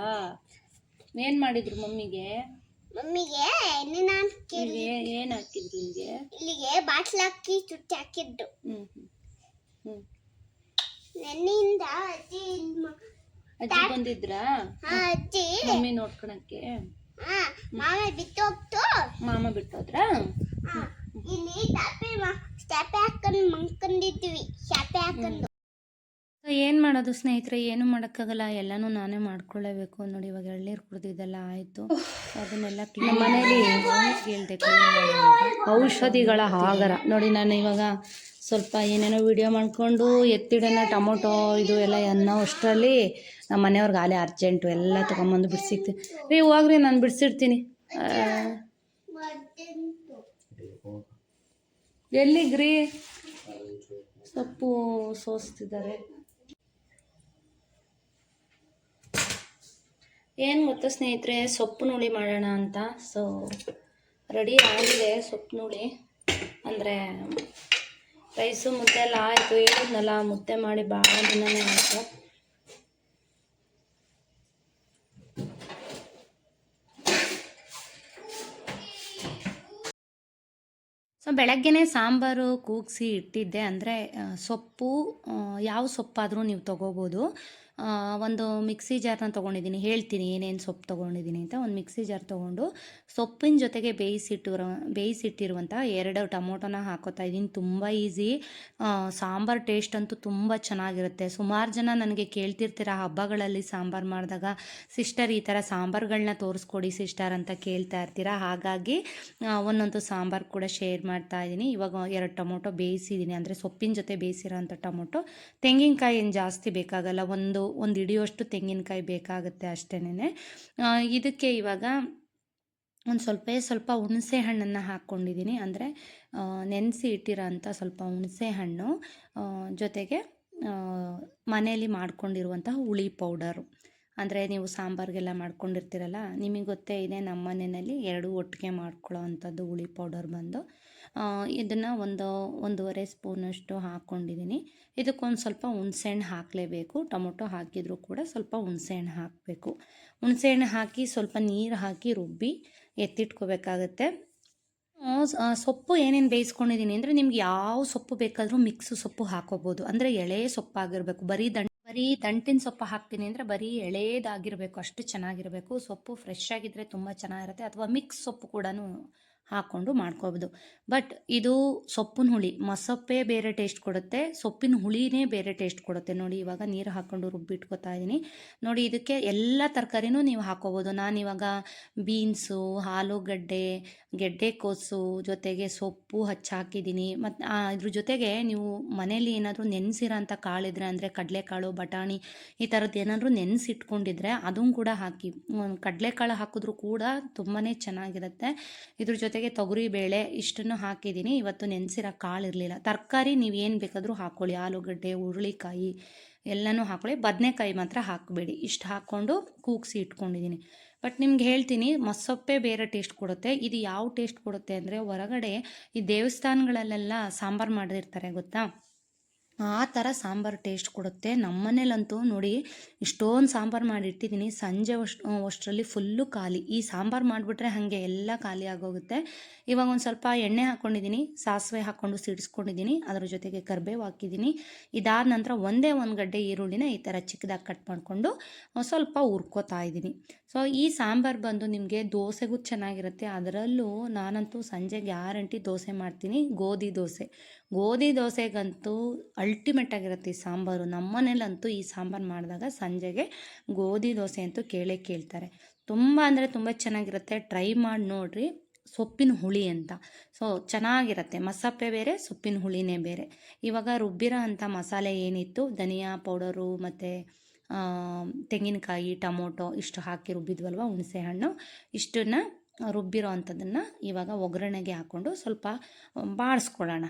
ಏನ್ ಮಾಡಿದ್ರು ಮಮ್ಮಿಗೆ? ಮಮ್ಮಿಗೆ ಏನಿನ ಕೇಳಿ ಏ- ಏನ್ ಹಾಕಿದ್ರು ನಿಮ್ಗೆ? ಇಲ್ಲಿಗೆ ಬಾಟ್ಲ್ ಹಾಕಿ ಚುಟ್ಟಿ ಹಾಕಿದ್ರು ಹ್ಮ್ ಹ್ಮ್ ನೆನ್ನೆಯಿಂದ ಅಜ್ಜಿ ಅಜ್ಜಿ ಬಂದಿದ್ರಾ? ಹಾ ಅಜ್ಜಿ. ಮಮ್ಮಿ ನೋಡ್ಕೊಳಕ್ಕೆ. ಹಾ ಮಾಮ ಬಿಟ್ಟು ಹೋಗ್ತು. ಮಾಮ ಬಿಟ್ಟೋದ್ರಾ ಹಾ, ಇಲ್ಲಿ ಟಾಪೆ ಸ್ಟಾಪೆ ಹಾಕೊಂಡು ಮಂಕೊಂಡಿದ್ವಿ ಶಾಪೆ ಹಾಕೊಂಡು. ಏನು ಮಾಡೋದು ಸ್ನೇಹಿತರೆ? ಏನು ಮಾಡೋಕ್ಕಾಗಲ್ಲ. ಎಲ್ಲನೂ ನಾನೇ ಮಾಡ್ಕೊಳ್ಳೇಬೇಕು. ನೋಡಿ ಇವಾಗ ಎಳ್ನೀರು ಕುಡ್ದಿದ್ದೆಲ್ಲ ಆಯಿತು. ಅದನ್ನೆಲ್ಲ ಕ್ಲೀನ್ ಮನೇಲಿ ಔಷಧಿಗಳ ಆಗರ ನೋಡಿ ನಾನು ಇವಾಗ ಸ್ವಲ್ಪ ಏನೇನೋ ವಿಡಿಯೋ ಮಾಡಿಕೊಂಡು ಎತ್ತಿಡೋಣ, ಟೊಮೊಟೊ ಇದು ಎಲ್ಲ ಅನ್ನೋ ಅಷ್ಟರಲ್ಲಿ ನಮ್ಮ ಮನೆಯವ್ರಿಗೆ ಆಲೇ ಅರ್ಜೆಂಟು ಎಲ್ಲ ತೊಗೊಂಬಂದು ಬಿಡಿಸಿಕ್ತೀನಿ ರೀ ಹೋಗ್ರಿ, ನಾನು ಬಿಡಿಸಿಡ್ತೀನಿ ಎಲ್ಲಿಗ್ರಿ? ಸೊಪ್ಪು ಸೋಸ್ತಿದ್ದಾರೆ. ಏನು ಗೊತ್ತಾ ಸ್ನೇಹಿತರೆ, ಸೊಪ್ಪು ನುಳಿ ಮಾಡೋಣ ಅಂತ. ಸೊ ರೆಡಿ ಆಗಿದೆ ಸೊಪ್ಪು ನುಳಿ. ಅಂದರೆ ರೈಸು ಮುದ್ದೆ ಎಲ್ಲ ಆಯಿತು, ಹೇಳಿದ್ನಲ್ಲ, ಮುದ್ದೆ ಮಾಡಿ ಭಾಳ ದಿನನೇ ಆಯಿತು. ಸೊ ಬೆಳಗ್ಗೆನೇ ಸಾಂಬಾರು ಕೂಗಿಸಿ ಇಟ್ಟಿದ್ದೆ, ಅಂದರೆ ಸೊಪ್ಪು ಯಾವ ಸೊಪ್ಪಾದರೂ ನೀವು ತೊಗೋಬೋದು. ಒಂದು ಮಿಕ್ಸಿ ಜಾರ್ನ ತೊಗೊಂಡಿದ್ದೀನಿ. ಹೇಳ್ತೀನಿ ಏನೇನು ಸೊಪ್ಪು ತೊಗೊಂಡಿದ್ದೀನಿ ಅಂತ. ಒಂದು ಮಿಕ್ಸಿ ಜಾರ್ ತೊಗೊಂಡು ಸೊಪ್ಪಿನ ಜೊತೆಗೆ ಬೇಯಿಸಿಟ್ಟಿರೋ ಬೇಯಿಸಿಟ್ಟಿರುವಂಥ ಎರಡು ಟೊಮೊಟೊನ ಹಾಕೋತಾ ಇದ್ದೀನಿ. ತುಂಬ ಈಸಿ. ಸಾಂಬಾರು ಟೇಸ್ಟ್ ಅಂತೂ ತುಂಬ ಚೆನ್ನಾಗಿರುತ್ತೆ. ಸುಮಾರು ಜನ ನನಗೆ ಕೇಳ್ತಿರ್ತೀರ ಹಬ್ಬಗಳಲ್ಲಿ ಸಾಂಬಾರು ಮಾಡಿದಾಗ ಸಿಸ್ಟರ್ ಈ ಥರ ಸಾಂಬಾರುಗಳನ್ನ ತೋರಿಸ್ಕೊಡಿ ಸಿಸ್ಟರ್ ಅಂತ ಕೇಳ್ತಾ ಇರ್ತೀರ. ಹಾಗಾಗಿ ಒಂದೊಂದು ಸಾಂಬಾರು ಕೂಡ ಶೇರ್ ಮಾಡ್ತಾ ಇದ್ದೀನಿ. ಇವಾಗ ಎರಡು ಟೊಮೊಟೊ ಬೇಯಿಸಿದ್ದೀನಿ. ಅಂದರೆ ಸೊಪ್ಪಿನ ಜೊತೆ ಬೇಯಿಸಿರೋ ಅಂಥ ಟೊಮೊಟೊ. ತೆಂಗಿನಕಾಯಿ ಏನು ಜಾಸ್ತಿ ಬೇಕಾಗಲ್ಲ. ಒಂದು ಒಂದು ಹಿಡಿಯುವಷ್ಟು ತೆಂಗಿನಕಾಯಿ ಬೇಕಾಗುತ್ತೆ ಅಷ್ಟೇನೆ ಇದಕ್ಕೆ ಇವಾಗ ಒಂದು ಸ್ವಲ್ಪ ಸ್ವಲ್ಪ ಹುಣಸೆ ಹಣ್ಣನ್ನು ಹಾಕ್ಕೊಂಡಿದ್ದೀನಿ ಅಂದರೆ ನೆನೆಸಿ ಇಟ್ಟಿರೋ ಅಂಥ ಸ್ವಲ್ಪ ಹುಣಸೆ ಹಣ್ಣು ಜೊತೆಗೆ ಮನೆಯಲ್ಲಿ ಮಾಡ್ಕೊಂಡಿರುವಂತಹ ಹುಳಿ ಪೌಡರು. ಅಂದರೆ, ನೀವು ಸಾಂಬಾರಿಗೆಲ್ಲ ಮಾಡ್ಕೊಂಡಿರ್ತೀರಲ್ಲ, ನಿಮಗೆ ಗೊತ್ತೇ ಇದೆ ನಮ್ಮ ಮನೆಯಲ್ಲಿ ಎರಡು ಒಟ್ಟಿಗೆ ಮಾಡ್ಕೊಳ್ಳೋ ಅಂಥದ್ದು ಹುಳಿ ಪೌಡರ್ ಬಂದು. ಇದನ್ನು ಒಂದು ಒಂದೂವರೆ ಸ್ಪೂನಷ್ಟು ಹಾಕ್ಕೊಂಡಿದ್ದೀನಿ ಇದಕ್ಕೊಂದು ಸ್ವಲ್ಪ ಹುಣಸೆಹಣ್ಣು ಹಾಕಲೇಬೇಕು. ಟೊಮೊಟೊ ಹಾಕಿದರೂ ಕೂಡ ಸ್ವಲ್ಪ ಹುಣಸೆಹಣ್ಣು ಹಾಕಬೇಕು. ಹುಣಸೆಹಣ್ಣು ಹಾಕಿ ಸ್ವಲ್ಪ ನೀರು ಹಾಕಿ ರುಬ್ಬಿ ಎತ್ತಿಟ್ಕೋಬೇಕಾಗತ್ತೆ. ಸೊಪ್ಪು ಏನೇನು ಬೇಯಿಸ್ಕೊಂಡಿದ್ದೀನಿ ಅಂದರೆ ನಿಮ್ಗೆ ಯಾವ ಸೊಪ್ಪು ಬೇಕಾದರೂ ಮಿಕ್ಸ್ ಸೊಪ್ಪು ಹಾಕೋಬೋದು. ಅಂದರೆ ಎಳೆ ಸೊಪ್ಪಾಗಿರಬೇಕು. ಬರೀ ದಂಟ್ ಬರೀ ದಂಟಿನ ಸೊಪ್ಪು ಹಾಕ್ತೀನಿ ಅಂದರೆ ಬರೀ ಎಳೆದಾಗಿರಬೇಕು. ಅಷ್ಟು ಚೆನ್ನಾಗಿರಬೇಕು. ಸೊಪ್ಪು ಫ್ರೆಶ್ ಆಗಿದ್ದರೆ ತುಂಬ ಚೆನ್ನಾಗಿರುತ್ತೆ. ಅಥವಾ ಮಿಕ್ಸ್ ಸೊಪ್ಪು ಕೂಡ ಹಾಕ್ಕೊಂಡು ಮಾಡ್ಕೋಬೋದು ಬಟ್ ಇದು ಸೊಪ್ಪಿನ ಹುಳಿ, ಮಸೊಪ್ಪೇ ಬೇರೆ ಟೇಸ್ಟ್ ಕೊಡುತ್ತೆ, ಸೊಪ್ಪಿನ ಹುಳಿನೇ ಬೇರೆ ಟೇಸ್ಟ್ ಕೊಡುತ್ತೆ. ನೋಡಿ, ಇವಾಗ ನೀರು ಹಾಕ್ಕೊಂಡು ರುಬ್ಬಿಟ್ಕೊತಾ ಇದ್ದೀನಿ ನೋಡಿ, ಇದಕ್ಕೆ ಎಲ್ಲ ತರಕಾರಿನೂ ನೀವು ಹಾಕೋಬೋದು. ನಾನು ಇವಾಗ ಬೀನ್ಸು, ಆಲೂಗಡ್ಡೆ ಗೆಡ್ಡೆಕೋಸು ಜೊತೆಗೆ ಸೊಪ್ಪು ಹಚ್ಚಿ ಹಾಕಿದ್ದೀನಿ ಮತ್ತು ಇದ್ರ ಜೊತೆಗೆ ನೀವು ಮನೇಲಿ ಏನಾದರೂ ನೆನೆಸಿರೋಂಥ ಕಾಳಿದ್ರೆ ಅಂದರೆ ಕಡಲೆಕಾಳು, ಬಟಾಣಿ ಈ ಥರದ್ದು ಏನಾದರೂ ನೆನೆಸಿಟ್ಕೊಂಡಿದ್ರೆ ಅದನ್ನು ಕೂಡ ಹಾಕಿ. ಕಡಲೆಕಾಳು ಹಾಕಿದ್ರೂ ಕೂಡ ತುಂಬಾ ಚೆನ್ನಾಗಿರುತ್ತೆ. ಇದ್ರ ಜೊತೆಗೆ ತೊಗರಿ ಬೇಳೆ ಇಷ್ಟನ್ನು ಹಾಕಿದ್ದೀನಿ. ಇವತ್ತು ನೆನೆಸಿರೋ ಕಾಳು ಇರಲಿಲ್ಲ. ತರಕಾರಿ ಏನು ಬೇಕಾದರೂ ಹಾಕ್ಕೊಳ್ಳಿ ಆಲೂಗಡ್ಡೆ, ಹುರುಳಿಕಾಯಿ ಎಲ್ಲನೂ ಹಾಕೊಳ್ಳಿ. ಬದನೆಕಾಯಿ ಮಾತ್ರ ಹಾಕಬೇಡಿ. ಇಷ್ಟು ಹಾಕ್ಕೊಂಡು ಕೂಗಿಸಿ ಇಟ್ಕೊಂಡಿದ್ದೀನಿ. ಬಟ್ ನಿಮ್ಗೆ ಹೇಳ್ತೀನಿ ಮೊಸೊಪ್ಪೆ ಬೇರೆ ಟೇಸ್ಟ್ ಕೊಡುತ್ತೆ. ಇದು ಯಾವ ಟೇಸ್ಟ್ ಕೊಡುತ್ತೆ ಅಂದರೆ ಹೊರಗಡೆ ಈ ದೇವಸ್ಥಾನಗಳಲ್ಲೆಲ್ಲ ಸಾಂಬಾರು ಮಾಡಿರ್ತಾರೆ, ಗೊತ್ತಾ? ಆ ಥರ ಸಾಂಬಾರು ಟೇಸ್ಟ್ ಕೊಡುತ್ತೆ. ನಮ್ಮನೇಲಂತೂ ನೋಡಿ ಇಷ್ಟೊಂದು ಸಾಂಬಾರು ಮಾಡಿಟ್ಟಿದ್ದೀನಿ ಸಂಜೆ ಅಷ್ಟು ಅಷ್ಟರಲ್ಲಿ ಫುಲ್ಲು ಖಾಲಿ. ಈ ಸಾಂಬಾರು ಮಾಡಿಬಿಟ್ರೆ ಹಾಗೆ ಎಲ್ಲ ಖಾಲಿ ಆಗೋಗುತ್ತೆ. ಇವಾಗ ಒಂದು ಸ್ವಲ್ಪ ಎಣ್ಣೆ ಹಾಕ್ಕೊಂಡಿದ್ದೀನಿ ಸಾಸಿವೆ ಹಾಕ್ಕೊಂಡು ಸಿಡಿಸ್ಕೊಂಡಿದ್ದೀನಿ ಅದ್ರ ಜೊತೆಗೆ ಕರಿಬೇವು ಹಾಕಿದ್ದೀನಿ ಇದಾದ ನಂತರ ಒಂದೇ ಒಂದು ಗಡ್ಡೆ ಈರುಳ್ಳಿನ ಈ ಥರ ಚಿಕ್ಕದಾಗಿ ಕಟ್ ಮಾಡಿಕೊಂಡು ಸ್ವಲ್ಪ ಹುರ್ಕೋತಾ ಇದ್ದೀನಿ ಸೊ ಈ ಸಾಂಬಾರು ಬಂದು ನಿಮಗೆ ದೋಸೆಗೂ ಚೆನ್ನಾಗಿರುತ್ತೆ. ಅದರಲ್ಲೂ ನಾನಂತೂ ಸಂಜೆ ಗ್ಯಾರಂಟಿ ದೋಸೆ ಮಾಡ್ತೀನಿ. ಗೋಧಿ ದೋಸೆ. ಗೋಧಿ ದೋಸೆಗಂತೂ ಅಲ್ಟಿಮೇಟ್ ಆಗಿರುತ್ತೆ ಈ ಸಾಂಬಾರು. ನಮ್ಮನೇಲಂತೂ ಈ ಸಾಂಬಾರು ಮಾಡಿದಾಗ ಸಂಜೆಗೆ ಗೋಧಿ ದೋಸೆ ಅಂತೂ ಕೇಳೇ ಕೇಳ್ತಾರೆ. ತುಂಬ ಅಂದರೆ ತುಂಬ ಚೆನ್ನಾಗಿರುತ್ತೆ. ಟ್ರೈ ಮಾಡಿ ನೋಡಿರಿ. ಸೊಪ್ಪಿನ ಹುಳಿ ಅಂತ. ಸೊ ಚೆನ್ನಾಗಿರುತ್ತೆ. ಮಸಪ್ಪೆ ಬೇರೆ, ಸೊಪ್ಪಿನ ಹುಳಿನೇ ಬೇರೆ. ಇವಾಗ ರುಬ್ಬಿರೋ ಅಂಥ ಮಸಾಲೆ ಏನಿತ್ತು? ಧನಿಯಾ ಪೌಡರು ಮತ್ತು ತೆಂಗಿನಕಾಯಿ, ಟೊಮೊಟೊ ಇಷ್ಟು ಹಾಕಿ ರುಬ್ಬಿದ್ವಲ್ವ ಹುಣಸೆ ಹಣ್ಣು. ಇಷ್ಟನ್ನು ರುಬ್ಬಿರೋ ಅಂಥದ್ದನ್ನು ಇವಾಗ ಒಗ್ಗರಣೆಗೆ ಹಾಕ್ಕೊಂಡು ಸ್ವಲ್ಪ ಬಾಡಿಸ್ಕೊಳ್ಳೋಣ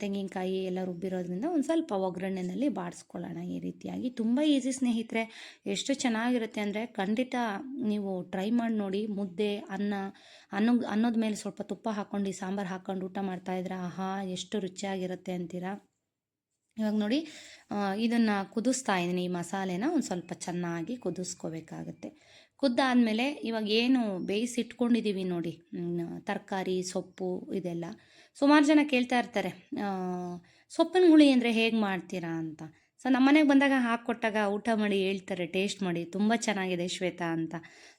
ತೆಂಗಿನಕಾಯಿ ಎಲ್ಲ ರುಬ್ಬಿರೋದ್ರಿಂದ ಒಂದು ಸ್ವಲ್ಪ ಒಗ್ಗರಣೆಯಲ್ಲಿ ಬಾಡಿಸ್ಕೊಳ್ಳೋಣ ಈ ರೀತಿಯಾಗಿ. ತುಂಬ ಈಸಿ ಸ್ನೇಹಿತರೆ, ಎಷ್ಟು ಚೆನ್ನಾಗಿರುತ್ತೆ ಅಂದರೆ ಖಂಡಿತ ನೀವು ಟ್ರೈ ಮಾಡಿ ನೋಡಿ, ಮುದ್ದೆ, ಅನ್ನ ಅನ್ನ, ಅನ್ನದ ಮೇಲೆ ಸ್ವಲ್ಪ ತುಪ್ಪ ಹಾಕ್ಕೊಂಡು ಸಾಂಬಾರು ಹಾಕ್ಕೊಂಡು ಊಟ ಮಾಡ್ತಾಯಿದ್ರೆ ಆಹಾ, ಎಷ್ಟು ರುಚಿಯಾಗಿರುತ್ತೆ ಅಂತೀರಾ? ಇವಾಗ ನೋಡಿ ಇದನ್ನು ಕುದಿಸ್ತಾ ಇದ್ದೀನಿ ಈ ಮಸಾಲೆನ ಒಂದು ಸ್ವಲ್ಪ ಚೆನ್ನಾಗಿ ಕುದಿಸ್ಕೋಬೇಕಾಗತ್ತೆ. ಕುದ್ದಾದಮೇಲೆ ಇವಾಗ ಏನು ಬೇಯಿಸಿಟ್ಕೊಂಡಿದ್ದೀವಿ ನೋಡಿ ತರಕಾರಿ, ಸೊಪ್ಪು ಇದೆಲ್ಲ. ಸುಮಾರು ಜನ ಕೇಳ್ತಾ ಇರ್ತಾರೆ ಸೊಪ್ಪಿನ ಹುಳಿ ಅಂದರೆ ಹೇಗೆ ಮಾಡ್ತೀರಾ ಅಂತ. ಸೊ ನಮ್ಮ ಮನೆಗೆ ಬಂದಾಗ ಹಾಕ್ಕೊಟ್ಟಾಗ ಊಟ ಮಾಡಿ ಹೇಳ್ತಾರೆ ಟೇಸ್ಟ್ ಮಾಡಿ, ತುಂಬ ಚೆನ್ನಾಗಿದೆ ಶ್ವೇತಾ ಅಂತ.